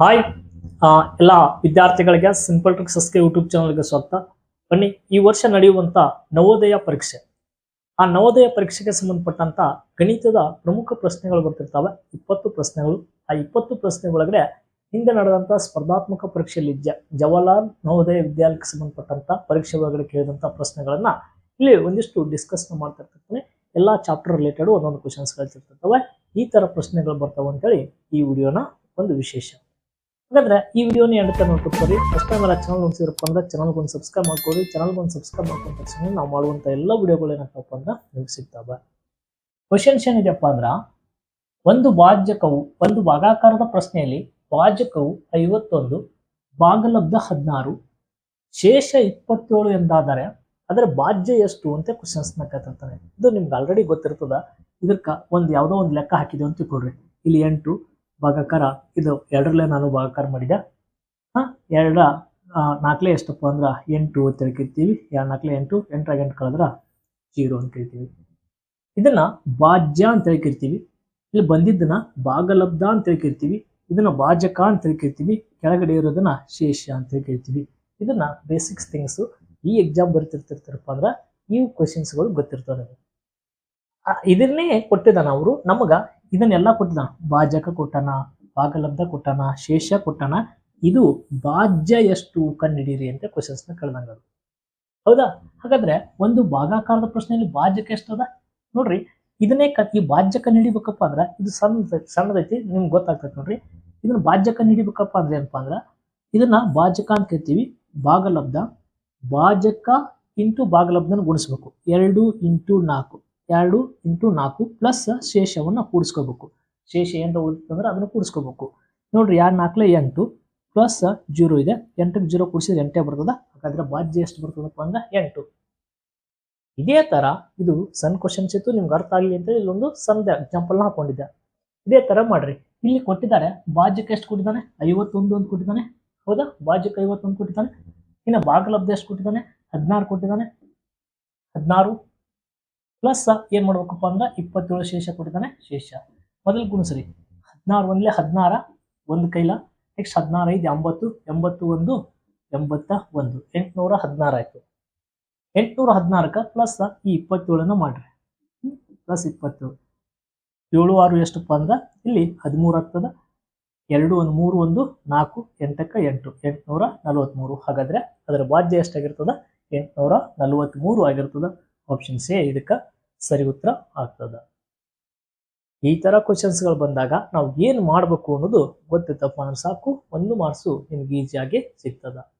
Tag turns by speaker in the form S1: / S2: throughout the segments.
S1: Hi ಎಲ್ಲ ವಿದ್ಯಾರ್ಥಿಗಳಿಗೆ simple ಟ್ರಿಕ್ಸಸ್ಗೆ YouTube ಚಾನಲ್ಗೆ ಸ್ವಾಗತ. ಬನ್ನಿ, ಈ ವರ್ಷ ನಡೆಯುವಂತ ನವೋದಯ ಪರೀಕ್ಷೆ. ಆ ನವೋದಯ ಪರೀಕ್ಷೆಗೆ ಸಂಬಂಧಪಟ್ಟಂತ ಗಣಿತದ ಪ್ರಮುಖ ಪ್ರಶ್ನೆಗಳು ಬರ್ತಿರ್ತವೆ. ಇಪ್ಪತ್ತು ಪ್ರಶ್ನೆಗಳು. ಆ ಇಪ್ಪತ್ತು ಪ್ರಶ್ನೆ ಒಳಗಡೆ ಹಿಂದೆ ನಡೆದಂತ ಸ್ಪರ್ಧಾತ್ಮಕ ಪರೀಕ್ಷೆಯಲ್ಲಿ ಜ ಜವಾಹರ್ಲಾಲ್ ನವೋದಯ ವಿದ್ಯಾಲಯಕ್ಕೆ ಸಂಬಂಧಪಟ್ಟಂತ ಪರೀಕ್ಷೆ ಒಳಗಡೆ ಕೇಳಿದಂತ ಪ್ರಶ್ನೆಗಳನ್ನ ಇಲ್ಲಿ ಒಂದಿಷ್ಟು ಡಿಸ್ಕಸ್ ಮಾಡ್ತಾ ಇರ್ತಿರ್ತೀನಿ ಎಲ್ಲಾ ಚಾಪ್ಟರ್ ರಿಲೇಟೆಡ್ ಒಂದೊಂದು ಕ್ವಶನ್ಸ್ ಕಳ್ತಿರ್ತವೆ ಈ ತರ ಪ್ರಶ್ನೆಗಳು ಬರ್ತಾವೆ ಅಂತೇಳಿ ಈ ವಿಡಿಯೋನ ಒಂದು ವಿಶೇಷ. ಹಾಗಾದ್ರೆ ಈ ವಿಡಿಯೋನ ಎಂಡ್ ನೋಡ್ಕೊಡ್ತಾರೆ ಫಸ್ಟ್ ಟೈಮ್ ಎಲ್ಲ ಚಾನಲ್ ನೋಡ್ಸಿರಪ್ಪ ಅಂದ್ರೆ ಚಾನಲ್ ಒಂದು ಸಬ್ಸ್ಕ್ರೈಬ್ ಮಾಡ್ಕೊಳ್ಳಿ. ಚಾನಲ್ಗೊಂದು ಸಬ್ಸ್ಕ್ರೈಬ್ ಮಾಡ್ಕೊಂಡ ತಕ್ಷಣ ನಾವು ಮಾಡುವಂಥ ಎಲ್ಲ ವಿಡಿಯೋಗಳು ಏನಾಗ್ತಪ್ಪ ಅಂದ್ರೆ ನಿಮ್ಗೆ ಸಿಗ್ತಾವ. ಕ್ವಶನ್ಸ್ ಏನಿದೆಯಪ್ಪ ಅಂದ್ರೆ, ಒಂದು ವಾಜಕವು, ಒಂದು ಭಾಗಾಕಾರದ ಪ್ರಶ್ನೆಯಲ್ಲಿ ವಾಜಕವು ಐವತ್ತೊಂದು ಭಾಗಲಬ್ಧ ಹದಿನಾರು, ಶೇಷ ಇಪ್ಪತ್ತೇಳು ಎಂದಾದರೆ ಅದರ ಭಾಜ್ಯ ಎಷ್ಟು ಅಂತ ಕ್ವಶನ್ಸ್ನ ಕೇಳ್ತಿರ್ತಾನೆ. ಇದು ನಿಮ್ಗೆ ಆಲ್ರೆಡಿ ಗೊತ್ತಿರ್ತದ. ಇದಕ್ಕ ಒಂದು ಯಾವುದೋ ಒಂದು ಲೆಕ್ಕ ಹಾಕಿದೆ ಅಂತ ತಿಳ್ಕೊಳ್ರಿ. ಇಲ್ಲಿ ಎಂಟು ಭಾಗಾಕಾರ. ಇದು ಎರಡರಲ್ಲೇ ನಾನು ಭಾಗಾಕಾರ ಮಾಡಿದೆ. ಹಾಂ ಎರಡರ ನಾಲ್ಕಲೇ ಎಷ್ಟಪ್ಪ ಅಂದ್ರೆ ಎಂಟು ಅಂತ ಹೇಳ್ಕಿರ್ತೀವಿ. ಎರಡು ನಾಲ್ಕಲೇ ಎಂಟು, ಎಂಟರಾಗ ಎಂಟು ಕಳೆದ್ರೆ ಜೀರೋ ಅಂತ ಹೇಳ್ತೀವಿ. ಇದನ್ನ ಭಾಜ್ಯ ಅಂತ ಹೇಳ್ಕಿರ್ತೀವಿ. ಇಲ್ಲಿ ಬಂದಿದ್ದನ್ನ ಭಾಗಲಬ್ಧ ಅಂತ ಹೇಳ್ಕಿರ್ತೀವಿ. ಇದನ್ನ ಭಾಜಕ ಅಂತ ಹೇಳ್ಕಿರ್ತೀವಿ. ಕೆಳಗಡೆ ಇರೋದನ್ನ ಶೇಷ ಅಂತ ಹೇಳ್ಕಿರ್ತೀವಿ. ಇದನ್ನ ಬೇಸಿಕ್ಸ್ ಥಿಂಗ್ಸು ಈ ಎಕ್ಸಾಮ್ ಬರ್ತಿರ್ತಿರ್ತಾರಪ್ಪ ಅಂದ್ರೆ ಈ ಕ್ವಶನ್ಸ್ಗಳು ಗೊತ್ತಿರ್ತವೆ ಇದನ್ನೇ ಕೊಟ್ಟಿದ್ದಾನ ಅವರು. ನಮಗ ಇದನ್ನೆಲ್ಲ ಕೊಟ್ಟಿದ್ದಾನ. ಭಾಜಕ ಕೊಟ್ಟಾನ, ಭಾಗಲಬ್ಧ ಕೊಟ್ಟಾನ ಶೇಷ ಕೊಟ್ಟಾನ. ಇದು ಭಾಜ್ಯ ಎಷ್ಟು ಕಂಡಿಡೀರಿ ಅಂತ ಕ್ವಶನ್ಸ್ನ ಕೇಳ್ದಂಗ ಅದು. ಹೌದಾ? ಹಾಗಾದ್ರೆ ಒಂದು ಭಾಗಾಕಾರದ ಪ್ರಶ್ನೆಯಲ್ಲಿ ಭಾಜ್ಯಕ ಎಷ್ಟದ? ನೋಡ್ರಿ, ಇದನ್ನೇ ಕ, ಈ ಭಾಜ್ಯಕ ಹಿಡಿಬೇಕಪ್ಪ ಅಂದ್ರೆ ಇದು ಸಣ್ಣ ಸಣ್ಣದೈತಿ, ನಿಮ್ಗೆ ಗೊತ್ತಾಗ್ತೈತಿ ನೋಡ್ರಿ. ಇದನ್ನ ಭಾಜ್ಯಕ ಹಿಡಿಬೇಕಪ್ಪ ಅಂದ್ರೆ ಏನಪ್ಪ ಅಂದ್ರೆ, ಇದನ್ನ ಭಾಜಕ ಅಂತ ಕರಿತೀವಿ, ಭಾಗಲಬ್ಧ ಭಾಜಕ ಇಂಟು ಭಾಗಲಬ್ಧನ ಗುಣಿಸ್ಬೇಕು. ಎರಡು ಇಂಟು ನಾಲ್ಕು. ಎರಡು ಇಂಟು ನಾಲ್ಕು ಪ್ಲಸ್ ಶೇಷವನ್ನು ಕೂಡಿಸ್ಕೋಬೇಕು. ಶೇಷ ಏನು ಉಳಿತಂದ್ರೆ ಅದನ್ನು ಕೂಡಿಸ್ಕೋಬೇಕು. ನೋಡ್ರಿ ಎರಡು ನಾಲ್ಕಲೆ ಎಂಟು. ಪ್ಲಸ್ ಜೀರೋ ಇದೆ. ಎಂಟಕ್ಕೆ ಜೀರೋ ಕೂಡಿಸಿದ್ರೆ ಎಂಟೇ ಬರ್ತದ. ಹಾಗಾದ್ರೆ ಬಾಜ್ಯ ಎಷ್ಟು ಬರ್ತದಪ್ಪ ಅಂದ್ರೆ ಎಂಟು. ಇದೇ ಥರ ಇದು ಸಣ್ಣ ಕ್ವಶನ್ಸ್ ಇತ್ತು, ನಿಮ್ಗೆ ಅರ್ಥ ಆಗಲಿ ಅಂತ ಇಲ್ಲೊಂದು ಸಣ್ಣ ಎಕ್ಸಾಂಪಲ್ನ ಹಾಕೊಂಡಿದ್ದೆ. ಇದೇ ಥರ ಮಾಡ್ರಿ. ಇಲ್ಲಿ ಕೊಟ್ಟಿದ್ದಾರೆ, ಬಾಜ್ಯಕ್ಕೆ ಎಷ್ಟು ಕೊಟ್ಟಿದ್ದಾನೆ? ಐವತ್ತೊಂದು ಅಂತ ಕೊಟ್ಟಿದ್ದಾನೆ. ಹೌದಾ? ಬಾಜ್ಯಕ್ಕೆ ಐವತ್ತೊಂದು ಕೊಟ್ಟಿದ್ದಾನೆ. ಇನ್ನು ಭಾಗಲಬ್ಧ ಎಷ್ಟು ಕೊಟ್ಟಿದ್ದಾನೆ? ಹದಿನಾರು ಕೊಟ್ಟಿದ್ದಾನೆ. ಹದಿನಾರು. ಪ್ಲಸ್ ಏನು ಮಾಡ್ಬೇಕಪ್ಪ ಅಂದ್ರೆ ಇಪ್ಪತ್ತೇಳು ಶೇಷ ಕೊಟ್ಟಿದ್ದಾನೆ ಶೇಷ. ಮೊದಲು ಗುಣಸರಿ ಹದಿನಾರು ಒಂದ್ಲೆ ಹದಿನಾರ, ಒಂದು ಕೈಲ. ನೆಕ್ಸ್ಟ್ ಹದಿನಾರೈದು ಎಂಬತ್ತು ಎಂಬತ್ತು ಒಂದು, ಎಂಬತ್ತ ಒಂದು. ಎಂಟುನೂರ ಹದಿನಾರು ಆಯ್ತು. ಎಂಟುನೂರ ಹದಿನಾರಕ್ಕೆ ಪ್ಲಸ್ ಈ ಇಪ್ಪತ್ತೇಳನ್ನು ಮಾಡ್ರಿ. ಪ್ಲಸ್ ಇಪ್ಪತ್ತೇಳು. ಏಳು ಆರು ಎಷ್ಟಪ್ಪ ಅಂದ್ರೆ ಇಲ್ಲಿ ಹದಿಮೂರು ಆಗ್ತದ. ಎರಡು ಒಂದು, ಮೂರು ಒಂದು, ನಾಲ್ಕು, ಎಂಟಕ್ಕೆ ಎಂಟು. ಎಂಟುನೂರ ನಲವತ್ತ್ಮೂರು ಹಾಗಾದ್ರೆ ಅದರ ಭಾಜ್ಯ ಎಷ್ಟಾಗಿರ್ತದೆ? ಎಂಟುನೂರ ನಲವತ್ತ್ಮೂರು ಆಗಿರ್ತದ. ಆಪ್ಷನ್ ಸಿ ಇದಕ್ಕೆ ಸರಿ ಉತ್ತರ ಆಗ್ತದ. ಈ ತರ ಕ್ವಶನ್ಸ್ಗಳು ಬಂದಾಗ ನಾವು ಏನು ಮಾಡಬೇಕು ಅನ್ನೋದು ಗೊತ್ತಿತ್ತಪ್ಪ ಅಂದ್ರೆ ಸಾಕು, ಒಂದು ಮಾರ್ಕ್ಸು ನಿಮ್ಗೆ ಈಸಿಯಾಗಿ ಸಿಗ್ತದ.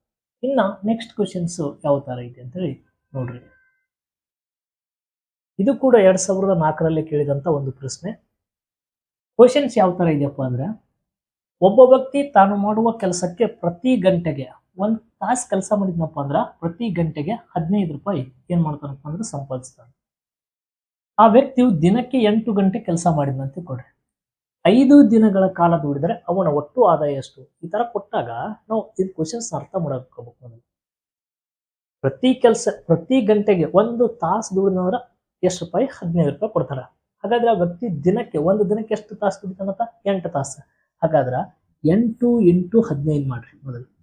S1: ಇನ್ನ ನೆಕ್ಸ್ಟ್ ಕ್ವಶನ್ಸ್ ಯಾವ ತರ ಇದೆ ಅಂತೇಳಿ ನೋಡ್ರಿ. ಇದು ಕೂಡ ಎರಡ್ ಸಾವಿರದ ನಾಲ್ಕರಲ್ಲಿ ಕೇಳಿದಂತ ಒಂದು ಪ್ರಶ್ನೆ. ಕ್ವಶನ್ಸ್ ಯಾವ ತರ ಇದೆಯಪ್ಪ ಅಂದ್ರೆ, ಒಬ್ಬ ವ್ಯಕ್ತಿ ತಾನು ಮಾಡುವ ಕೆಲಸಕ್ಕೆ ಪ್ರತಿ ಗಂಟೆಗೆ ಒಂದ್ ತಾಸು ಕೆಲಸ ಮಾಡಿದ್ನಪ್ಪ ಅಂದ್ರೆ ಪ್ರತಿ ಗಂಟೆಗೆ ಹದಿನೈದು ರೂಪಾಯಿ ಏನ್ ಮಾಡ್ತಾನಪ್ಪ ಅಂದ್ರೆ ಸಂಪಾದಿಸ್ತಾನೆ. ಆ ವ್ಯಕ್ತಿಯು ದಿನಕ್ಕೆ ಎಂಟು ಗಂಟೆ ಕೆಲಸ ಮಾಡಿದಂತೆ ಕೊಡ್ರಿ. ಐದು ದಿನಗಳ ಕಾಲ ದುಡಿದರೆ ಅವನ ಒಟ್ಟು ಆದಾಯ ಎಷ್ಟು? ಈ ತರ ಕೊಟ್ಟಾಗ ನಾವು ಇದು ಕ್ವಶನ್ಸ್ ಅರ್ಥ ಮಾಡಬೇಕು ಪ್ರತಿ ಕೆಲಸ, ಪ್ರತಿ ಗಂಟೆಗೆ ಒಂದು ತಾಸು ದುಡಿದ್ರೆ ಎಷ್ಟು ರೂಪಾಯಿ? ಹದಿನೈದು ರೂಪಾಯಿ ಕೊಡ್ತಾರ. ಹಾಗಾದ್ರೆ ಆ ವ್ಯಕ್ತಿ ದಿನಕ್ಕೆ ಒಂದು ದಿನಕ್ಕೆ ಎಷ್ಟು ತಾಸು ದುಡಿತಾನಂತ? ಎಂಟು ತಾಸು. ಹಾಗಾದ್ರೆ ಎಂಟು ಎಂಟು ಹದಿನೈದು ಮಾಡ್ರಿ ಮೊದಲು.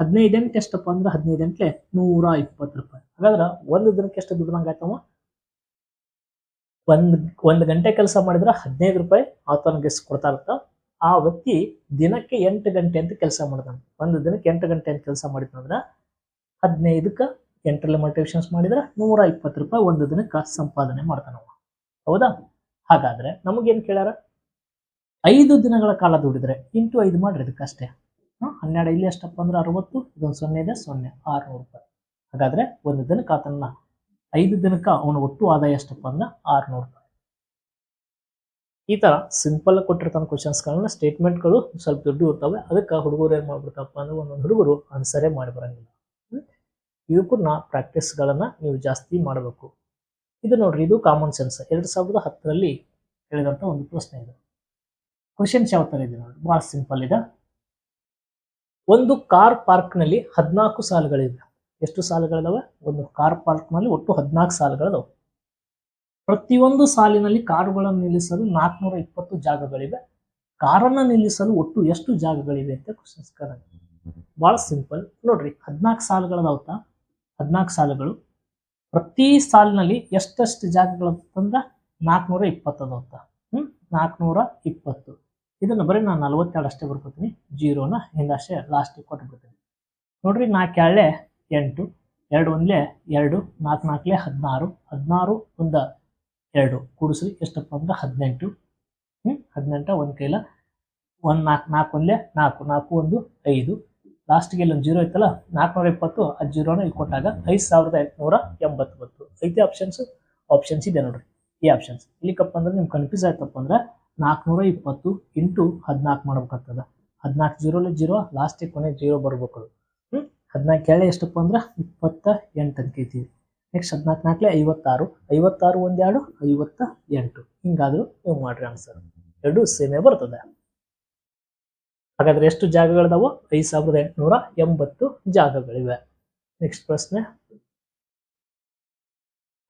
S1: ಹದಿನೈದು ಎಂಟು ಎಷ್ಟಪ್ಪ ಅಂದ್ರೆ ಹದಿನೈದು ಎಂಟ್ಲೆ ನೂರ ಇಪ್ಪತ್ತು ರೂಪಾಯಿ. ಹಾಗಾದ್ರೆ ಒಂದು ದಿನಕ್ಕೆ ಎಷ್ಟು ಆಯ್ತವ ಒಂದು, ಒಂದ್ ಗಂಟೆ ಕೆಲಸ ಮಾಡಿದ್ರೆ ಹದಿನೈದು ರೂಪಾಯಿ ಆತನಿಗೆ ಕೊಡ್ತಾ ಇರ್ತ, ಆ ವ್ಯಕ್ತಿ ದಿನಕ್ಕೆ ಎಂಟು ಗಂಟೆ ಅಂತ ಕೆಲಸ ಮಾಡ್ತಾನೆ. ಒಂದು ದಿನಕ್ಕೆ ಎಂಟು ಗಂಟೆ ಅಂತ ಕೆಲಸ ಮಾಡಿದ್ನಂದ್ರೆ ಹದಿನೈದಕ್ಕೆ ಎಂಟರಲ್ಲಿ ಮಲ್ಟಿಪ್ಲಿಕೇಶನ್ಸ್ ಮಾಡಿದ್ರೆ ನೂರ ಇಪ್ಪತ್ತು ರೂಪಾಯಿ ಒಂದು ದಿನಕ್ಕೆ ಸಂಪಾದನೆ ಮಾಡ್ತಾನವ. ಹೌದಾ? ಹಾಗಾದ್ರೆ ನಮಗೇನ್ ಕೇಳ್ಯಾರ? ಐದು ದಿನಗಳ ಕಾಲ ದುಡಿದ್ರೆ ಇಂಟು ಐದು ಮಾಡ್ರಿ ಇದಕ್ಕಷ್ಟೇ. ಹನ್ನೆರಡು ಇಲ್ಲಿ ಎಷ್ಟಪ್ಪ ಅಂದ್ರೆ ಅರವತ್ತು, ಇದೊಂದು ಸೊನ್ನೆ ಇದೆ, ಸೊನ್ನೆ, ಆರುನೂರು ರೂಪಾಯಿ. ಹಾಗಾದ್ರೆ ಒಂದು ದಿನಕ್ಕೆ ಆತನ ಐದು ದಿನಕ್ಕೆ ಅವನ ಒಟ್ಟು ಆದಾಯ ಎಷ್ಟಪ್ಪ ಅಂದ್ರೆ ಆರುನೂರು ರೂಪಾಯಿ. ಈ ತರ ಸಿಂಪಲ್ ಕೊಟ್ಟಿರ್ತಾನೆ ಕ್ವಶನ್ಸ್ಗಳನ್ನ ಸ್ಟೇಟ್ಮೆಂಟ್ಗಳು ಸ್ವಲ್ಪ ದುಡ್ಡು ಇರ್ತವೆ. ಅದಕ್ಕೆ ಹುಡುಗರು ಏನ್ ಮಾಡ್ಬಿಡ್ತಪ್ಪ ಅಂದ್ರೆ ಒಂದೊಂದು ಹುಡುಗರು ಆನ್ಸರೇ ಮಾಡಿ ಬರಂಗಿಲ್ಲ ಇದಕ್ಕೂ ಪ್ರಾಕ್ಟೀಸ್ಗಳನ್ನು ನೀವು ಜಾಸ್ತಿ ಮಾಡಬೇಕು. ಇದು ನೋಡ್ರಿ, ಇದು ಕಾಮನ್ ಸೆನ್ಸ್ ಎರಡು ಸಾವಿರದ ಹತ್ತರಲ್ಲಿ ಹೇಳಿದಂತ ಒಂದು ಪ್ರಶ್ನೆ ಇದೆ. ಕ್ವಶನ್ಸ್ ಯಾವ ತರ ಇದೆ ನೋಡಿ ಬಹಳ ಸಿಂಪಲ್ ಇದೆ. ಒಂದು ಕಾರ್ ಪಾರ್ಕ್ನಲ್ಲಿ ಹದಿನಾಲ್ಕು ಸಾಲುಗಳಿವೆ. ಎಷ್ಟು ಸಾಲುಗಳಿದಾವೆ? ಒಂದು ಕಾರ್ ಪಾರ್ಕ್ನಲ್ಲಿ ಒಟ್ಟು ಹದಿನಾಲ್ಕು ಸಾಲುಗಳಿದಾವೆ. ಪ್ರತಿಯೊಂದು ಸಾಲಿನಲ್ಲಿ ಕಾರುಗಳನ್ನು ನಿಲ್ಲಿಸಲು ನಾಲ್ಕುನೂರ ಇಪ್ಪತ್ತು ಜಾಗಗಳಿವೆ. ಕಾರನ್ನ ನಿಲ್ಲಿಸಲು ಒಟ್ಟು ಎಷ್ಟು ಜಾಗಗಳಿವೆ ಅಂತ ಕ್ವಶನ್ಸ್ ಬಹಳ ಸಿಂಪಲ್ ನೋಡ್ರಿ, ಹದಿನಾಲ್ಕು ಸಾಲುಗಳದಾವತ್ತ? ಹದಿನಾಲ್ಕು ಸಾಲುಗಳು. ಪ್ರತಿ ಸಾಲಿನಲ್ಲಿ ಎಷ್ಟೆಷ್ಟು ಜಾಗಗಳು ಅಂತಂದ್ರೆ ನಾಲ್ಕುನೂರ ಇಪ್ಪತ್ತು ಹ್ಞೂ ನಾಲ್ಕುನೂರ ಇಪ್ಪತ್ತು. ಇದನ್ನ ಬರೀ ನಾನು ನಲ್ವತ್ತೆರಡು ಅಷ್ಟೇ ಬರ್ಕೋತೀನಿ. ಜೀರೋನ ಹಿಂದಷ್ಟೇ ಲಾಸ್ಟಿಗೆ ಕೊಟ್ಬಿಡ್ತೀನಿ ನೋಡ್ರಿ ನಾಲ್ಕು ಎರಡೇ ಎಂಟು, ಎರಡು ಒಂದಲೇ ಎರಡು ನಾಲ್ಕು ನಾಲ್ಕಲೆ ಹದಿನಾರು ಹದಿನಾರು ಒಂದ ಎರಡು. ಕೂಡಿಸ್ರಿ, ಎಷ್ಟಪ್ಪ ಅಂದ್ರೆ ಹದಿನೆಂಟು. ಹ್ಞೂ ಹದಿನೆಂಟ ಒಂದು ಕೈಲ ಒಂದು ನಾಲ್ಕು ನಾಲ್ಕು ಒಂದ್ಲೆ ನಾಲ್ಕು ನಾಲ್ಕು ಒಂದು ಐದು. ಲಾಸ್ಟಿಗೆ ಇಲ್ಲೊಂದು ಜೀರೋ ಇತ್ತಲ್ಲ ನಾಲ್ಕುನೂರ ಇಪ್ಪತ್ತು ಆ ಜೀರೋನ ಇಲ್ಲಿ ಕೊಟ್ಟಾಗ ಐದು ಸಾವಿರದ ಎಂಟುನೂರ ಎಂಬತ್ತೊಂಬತ್ತು. ಐತೆ ಆಪ್ಷನ್ಸು ಆಪ್ಷನ್ಸ್ ಇದೆ ನೋಡ್ರಿ, ಈ ಆಪ್ಷನ್ಸ್ ಇಲ್ಲಿಕಪ್ಪ ಅಂದ್ರೆ ನಿಮ್ಗೆ ಕನ್ಫ್ಯೂಸ್ ಆಯ್ತಪ್ಪ ಅಂದ್ರೆ ನಾಲ್ಕುನೂರ ಇಪ್ಪತ್ತು ಇಂಟು ಹದಿನಾಲ್ಕು ಮಾಡ್ಬೇಕಾಗ್ತದ. ಹದಿನಾಲ್ಕು ಜೀರೋಲಿ ಜೀರೋ ಲಾಸ್ಟಿಗೆ ಕೊನೆ ಜೀರೋ ಬರ್ಬೇಕು ಹ್ಞೂ ಹದಿನಾಲ್ಕು ಕೇಳಿ ಎಷ್ಟಪ್ಪ ಅಂದ್ರೆ? ಇಪ್ಪತ್ತ ಎಂಟು ಅಂತ ಐತಿ ನೆಕ್ಸ್ಟ್ ಹದಿನಾಲ್ಕು ನಾಲ್ಕಲೆ ಐವತ್ತಾರು. ಐವತ್ತಾರು ಒಂದೆರಡು, ಐವತ್ತ ಎಂಟು. ಹಿಂಗಾದರೂ ನೀವು ಮಾಡ್ರಿ ಆನ್ಸರ್ ಎರಡು ಸೇಮೇ ಬರ್ತದೆ. ಹಾಗಾದ್ರೆ ಎಷ್ಟು ಜಾಗಗಳಿದಾವೋ? ಐದು ಸಾವಿರದ ಎಂಟುನೂರ ಎಂಬತ್ತು ಜಾಗಗಳಿವೆ. ನೆಕ್ಸ್ಟ್ ಪ್ರಶ್ನೆ.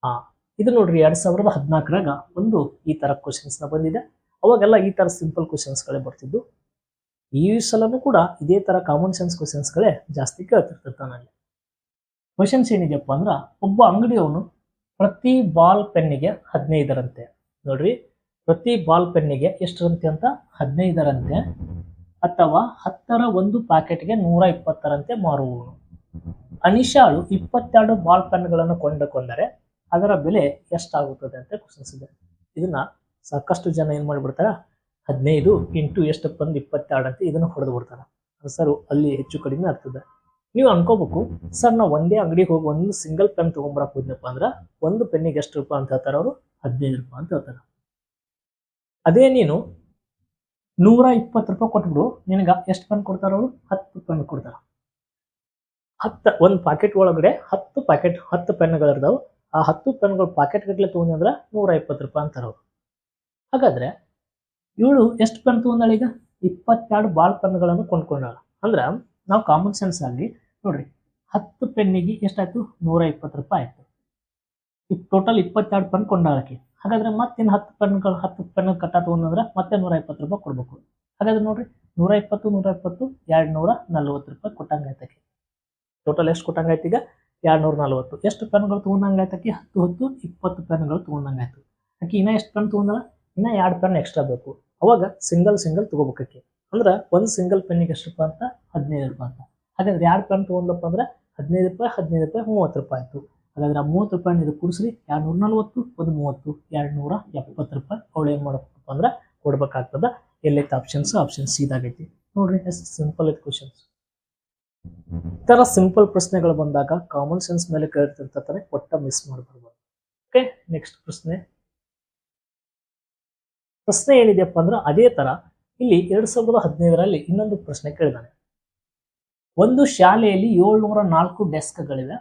S1: ಹಾ ಇದು ನೋಡ್ರಿ ಎರಡ್ ಸಾವಿರದ ಹದಿನಾಲ್ಕರಾಗ ಒಂದು ಈ ತರ ಕ್ವಶನ್ಸ್ನ ಬಂದಿದೆ. ಅವಾಗೆಲ್ಲ ಈ ತರ ಸಿಂಪಲ್ ಗಳೇ ಬರ್ತಿದ್ದು ಈ ಸಲನೂ ಕೂಡ ಇದೇ ತರ ಕಾಮನ್ ಸೆನ್ಸ್ ಗಳೇ ಜಾಸ್ತಿ ಕೇಳ್ತಿರ್ತಿರ್ತಾನಲ್ಲಿ ಕ್ವಶನ್ಸ್ ಏನಿದೆಯಪ್ಪ ಅಂದ್ರೆ, ಒಬ್ಬ ಅಂಗಡಿಯವನು ಪ್ರತಿ ಬಾಲ್ ಪೆನ್ನಿಗೆ ಹದಿನೈದರಂತೆ. ನೋಡ್ರಿ, ಪ್ರತಿ ಬಾಲ್ ಪೆನ್ನಿಗೆ ಎಷ್ಟರಂತೆ ಅಂತ? ಹದಿನೈದರಂತೆ. ಅಥವಾ ಹತ್ತರ ಒಂದು ಪ್ಯಾಕೆಟ್ಗೆ ನೂರ ಇಪ್ಪತ್ತರಂತೆ ಮಾರುವವನು. ಅನಿಶಾಳು ಇಪ್ಪತ್ತೆರಡು ಬಾಲ್ ಪೆನ್ಗಳನ್ನು ಕೊಂಡುಕೊಂಡರೆ ಅದರ ಬೆಲೆ ಎಷ್ಟಾಗುತ್ತದೆ ಅಂತ ಕ್ವಶನ್ಸ್ ಇದೆ. ಇದನ್ನ ಸಾಕಷ್ಟು ಜನ ಏನು ಮಾಡಿಬಿಡ್ತಾರೆ? ಹದಿನೈದು ಇಂಟು ಎಷ್ಟು ಬಂದು ಇಪ್ಪತ್ತೆರಡು ಅಂತ ಇದನ್ನ ಹೊಡೆದು ಬಿಡ್ತಾರೆ. ಸರ್ ಅಲ್ಲಿ ಹೆಚ್ಚು ಕಡಿಮೆ ಆಗ್ತದೆ. ನೀವು ಅನ್ಕೋಬೇಕು, ಸರ್ ನಾವು ಒಂದೇ ಅಂಗಡಿಗೆ ಹೋಗಿ ಒಂದು ಸಿಂಗಲ್ ಪೆನ್ ತೊಗೊಂಬರಕ್ಕೆ ಹೋದ್ನಪ್ಪ ಅಂದ್ರೆ ಒಂದು ಪೆನ್ನಿಗೆ ಎಷ್ಟು ರೂಪಾಯಿ ಅಂತ ಹೇಳ್ತಾರೆ ಅವರು? ಹದಿನೈದು ರೂಪಾಯಿ ಅಂತ ಹೇಳ್ತಾರೆ. ಅದೇ ನೀನು ನೂರ ಇಪ್ಪತ್ತು ರೂಪಾಯಿ ಕೊಟ್ಬಿಡು, ನಿನಗೆ ಎಷ್ಟು ಪೆನ್ ಕೊಡ್ತಾರೆ ಅವರು? ಹತ್ತು ಪೆನ್ ಕೊಡ್ತಾರೆ. ಹತ್ತು, ಒಂದು ಪ್ಯಾಕೆಟ್ ಒಳಗಡೆ ಹತ್ತು ಪ್ಯಾಕೆಟ್ ಹತ್ತು ಪೆನ್ಗಳಿರ್ತಾವೆ ಆ ಹತ್ತು ಪೆನ್ಗಳು ಪ್ಯಾಕೆಟ್ ಗಟ್ಟಲೆ ತೊಗೊಂಡ್ರೆ ನೂರ ಇಪ್ಪತ್ತು ರೂಪಾಯಿ ಅಂತಾರೆ ಅವ್ರು. ಹಾಗಾದ್ರೆ ಇವಳು ಎಷ್ಟು ಪೆನ್ ತಗೊಂಡಾಳ ಈಗ? ಇಪ್ಪತ್ತೆರಡು ಬಾಲ್ ಪೆನ್ಗಳನ್ನು ಕೊಂಡ್ಕೊಂಡಾಳ. ಅಂದ್ರೆ ನಾವು ಕಾಮನ್ ಸೆನ್ಸ್ ಆಗಿ ನೋಡ್ರಿ, ಹತ್ತು ಪೆನ್ನಿಗೆ ಎಷ್ಟಾಯ್ತು? ನೂರ ಇಪ್ಪತ್ತು ರೂಪಾಯಿ ಆಯ್ತು. ಟೋಟಲ್ ಇಪ್ಪತ್ತೆರಡು ಪೆನ್ ಕೊಂಡಾಳಕ್ಕೆ. ಹಾಗಾದ್ರೆ ಮತ್ತಿನ್ನು ಹತ್ತು ಪೆನ್ಗಳು ಹತ್ತು ಪೆನ್ ಕಟ್ಟ ತಗೊಂಡ್ರೆ ಮತ್ತೆ ನೂರ ಇಪ್ಪತ್ತು ರೂಪಾಯಿ ಕೊಡ್ಬೇಕು. ಹಾಗಾದ್ರೆ ನೋಡ್ರಿ, ನೂರ ಇಪ್ಪತ್ತು ನೂರ ಇಪ್ಪತ್ತು ಎರಡು ನೂರ ನಲ್ವತ್ತು ರೂಪಾಯಿ ಕೊಟ್ಟಂಗಾಯ್ತಕ್ಕೆ. ಟೋಟಲ್ ಎಷ್ಟು ಕೊಟ್ಟಂಗಾಯ್ತು ಈಗ? ಎರಡು ನೂರ ನಲ್ವತ್ತು. ಎಷ್ಟು ಪೆನ್ಗಳು ತೊಗೊಂಡಂಗಾಯ್ತಕ್ಕೆ? ಹತ್ತು ಹತ್ತು, ಇಪ್ಪತ್ತು ಪೆನ್ಗಳು ತೊಗೊಂಡಂಗಾಯ್ತು. ಆಕೆ ಇನ್ನೂ ಎಷ್ಟು ಪೆನ್ ತೊಗೊಂಡಳ? ಇನ್ನ ಎರಡು ಪೆನ್ ಎಕ್ಸ್ಟ್ರಾ ಬೇಕು. ಅವಾಗ ಸಿಂಗಲ್ ಸಿಂಗಲ್ ತಗೋಬೇಕಕ್ಕೆ ಅಂದ್ರೆ ಒಂದು ಸಿಂಗಲ್ ಪೆನ್ನಿಗೆ ಎಷ್ಟು ರೂಪಾಯಿ ಅಂತ? ಹದಿನೈದು ರೂಪಾಯಿ ಅಂತ. ಹಾಗಾದ್ರೆ ಎರಡು ಪೆನ್ ತೊಗೊಂಡಪ್ಪ ಅಂದ್ರೆ ಹದಿನೈದು ರೂಪಾಯಿ ಹದಿನೈದು ರೂಪಾಯಿ, ಮೂವತ್ತು ರೂಪಾಯಿ ಆಯ್ತು. ಹಾಗಾದ್ರೆ ಆ ಮೂವತ್ತು ರೂಪಾಯಿ ಇದು ಕೂಡಿಸ್ರಿ ಎರಡು ನೂರ ನಲ್ವತ್ತು, ಒಂದು ಮೂವತ್ತು ಎರಡು ನೂರ ಎಪ್ಪತ್ತು ರೂಪಾಯಿ. ಅವಳು ಏನು ಮಾಡಬೇಕಪ್ಪ ಅಂದ್ರೆ ಕೊಡ್ಬೇಕಾಗ್ತದ. ಎಲ್ಲೈತೆ ಆಪ್ಷನ್ಸ್ ಆಪ್ಷನ್ ಇದಾಗೈತಿ ನೋಡ್ರಿ, ಎಷ್ಟು ಸಿಂಪಲ್ ಐತೆ ಕ್ವಶನ್ಸ್ ಈ ತರ ಸಿಂಪಲ್ ಪ್ರಶ್ನೆಗಳು ಬಂದಾಗ ಕಾಮನ್ ಸೆನ್ಸ್ ಮೇಲೆ ಕೇಳ್ತಿರ್ತಾರೆ ಒಟ್ಟ ಮಿಸ್ ಮಾಡಬಾರ್ದು. ಓಕೆ ನೆಕ್ಸ್ಟ್ ಪ್ರಶ್ನೆ. ಪ್ರಶ್ನೆ ಏನಿದೆಯಪ್ಪ ಅಂದ್ರೆ ಅದೇ ತರ ಇಲ್ಲಿ ಎರಡ್ ಸಾವಿರದ ಹದಿನೈದರಲ್ಲಿ ಇನ್ನೊಂದು ಪ್ರಶ್ನೆ ಕೇಳಿದಾನೆ. ಒಂದು ಶಾಲೆಯಲ್ಲಿ ಏಳ್ನೂರ ನಾಲ್ಕು ಡೆಸ್ಕ್ಗಳಿವೆ.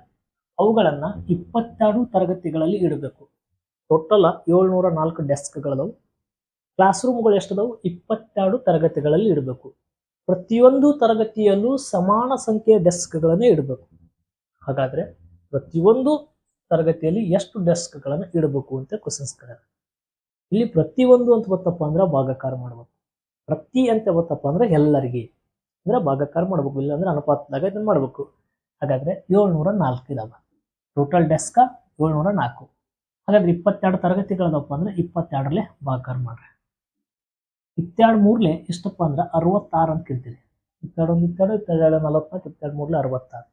S1: ಅವುಗಳನ್ನ ಇಪ್ಪತ್ತೆರಡು ತರಗತಿಗಳಲ್ಲಿ ಇಡಬೇಕು. ಟೋಟಲ್ ಏಳ್ನೂರ ನಾಲ್ಕು ಡೆಸ್ಕ್ಗಳದವು. ಕ್ಲಾಸ್ ರೂಮ್ಗಳು ಎಷ್ಟದವು? ಇಪ್ಪತ್ತೆರಡು ತರಗತಿಗಳಲ್ಲಿ ಇಡಬೇಕು. ಪ್ರತಿಯೊಂದು ತರಗತಿಯಲ್ಲೂ ಸಮಾನ ಸಂಖ್ಯೆಯ ಡೆಸ್ಕ್ಗಳನ್ನು ಇಡಬೇಕು. ಹಾಗಾದ್ರೆ ಪ್ರತಿಯೊಂದು ತರಗತಿಯಲ್ಲಿ ಎಷ್ಟು ಡೆಸ್ಕ್ಗಳನ್ನು ಇಡಬೇಕು ಅಂತ ಕ್ವಶನ್ಸ್ ಕೇಳ್ಯಾರ ಇಲ್ಲಿ ಪ್ರತಿಯೊಂದು ಅಂತ ಗೊತ್ತಪ್ಪ ಅಂದ್ರೆ ಭಾಗಾಕಾರ ಮಾಡ್ಬೇಕು. ಪ್ರತಿ ಅಂತ ಗೊತ್ತಪ್ಪ ಅಂದ್ರೆ ಎಲ್ಲರಿಗೆ. ಅಂದ್ರೆ ಭಾಗಾಕಾರ ಮಾಡ್ಬೇಕು, ಇಲ್ಲಾಂದ್ರೆ ಅನುಪಾತದಾಗ ಇದನ್ನ ಮಾಡ್ಬೇಕು. ಹಾಗಾದ್ರೆ ಏಳ್ನೂರ ನಾಲ್ಕು ಇದಾವ. ಟೋಟಲ್ ಡೆಸ್ಕ ಏಳ್ನೂರ ನಾಲ್ಕು. ಹಾಗಾದ್ರೆ ಇಪ್ಪತ್ತೆರಡು ತರಗತಿಗಳದಪ್ಪ ಅಂದ್ರೆ ಇಪ್ಪತ್ತೆರಡರಲ್ಲೇ ಭಾಗಾಕಾರ ಮಾಡ್ರಿ. ಇತ್ತೆರಡು ಮೂರ್ಲೆ ಎಷ್ಟಪ್ಪ ಅಂದ್ರೆ ಅರವತ್ತಾರು ಅಂತ ಕೇಳ್ತೀರಿ. ಇತ್ತೆರಡು ಒಂದು ಇತ್ತೆರಡು ಇತ್ತೆರಡು ನಲವತ್ನಾಲ್ಕು ಇತ್ತೆರಡು ಮೂರ್ಲೆ ಅರವತ್ತಾರು.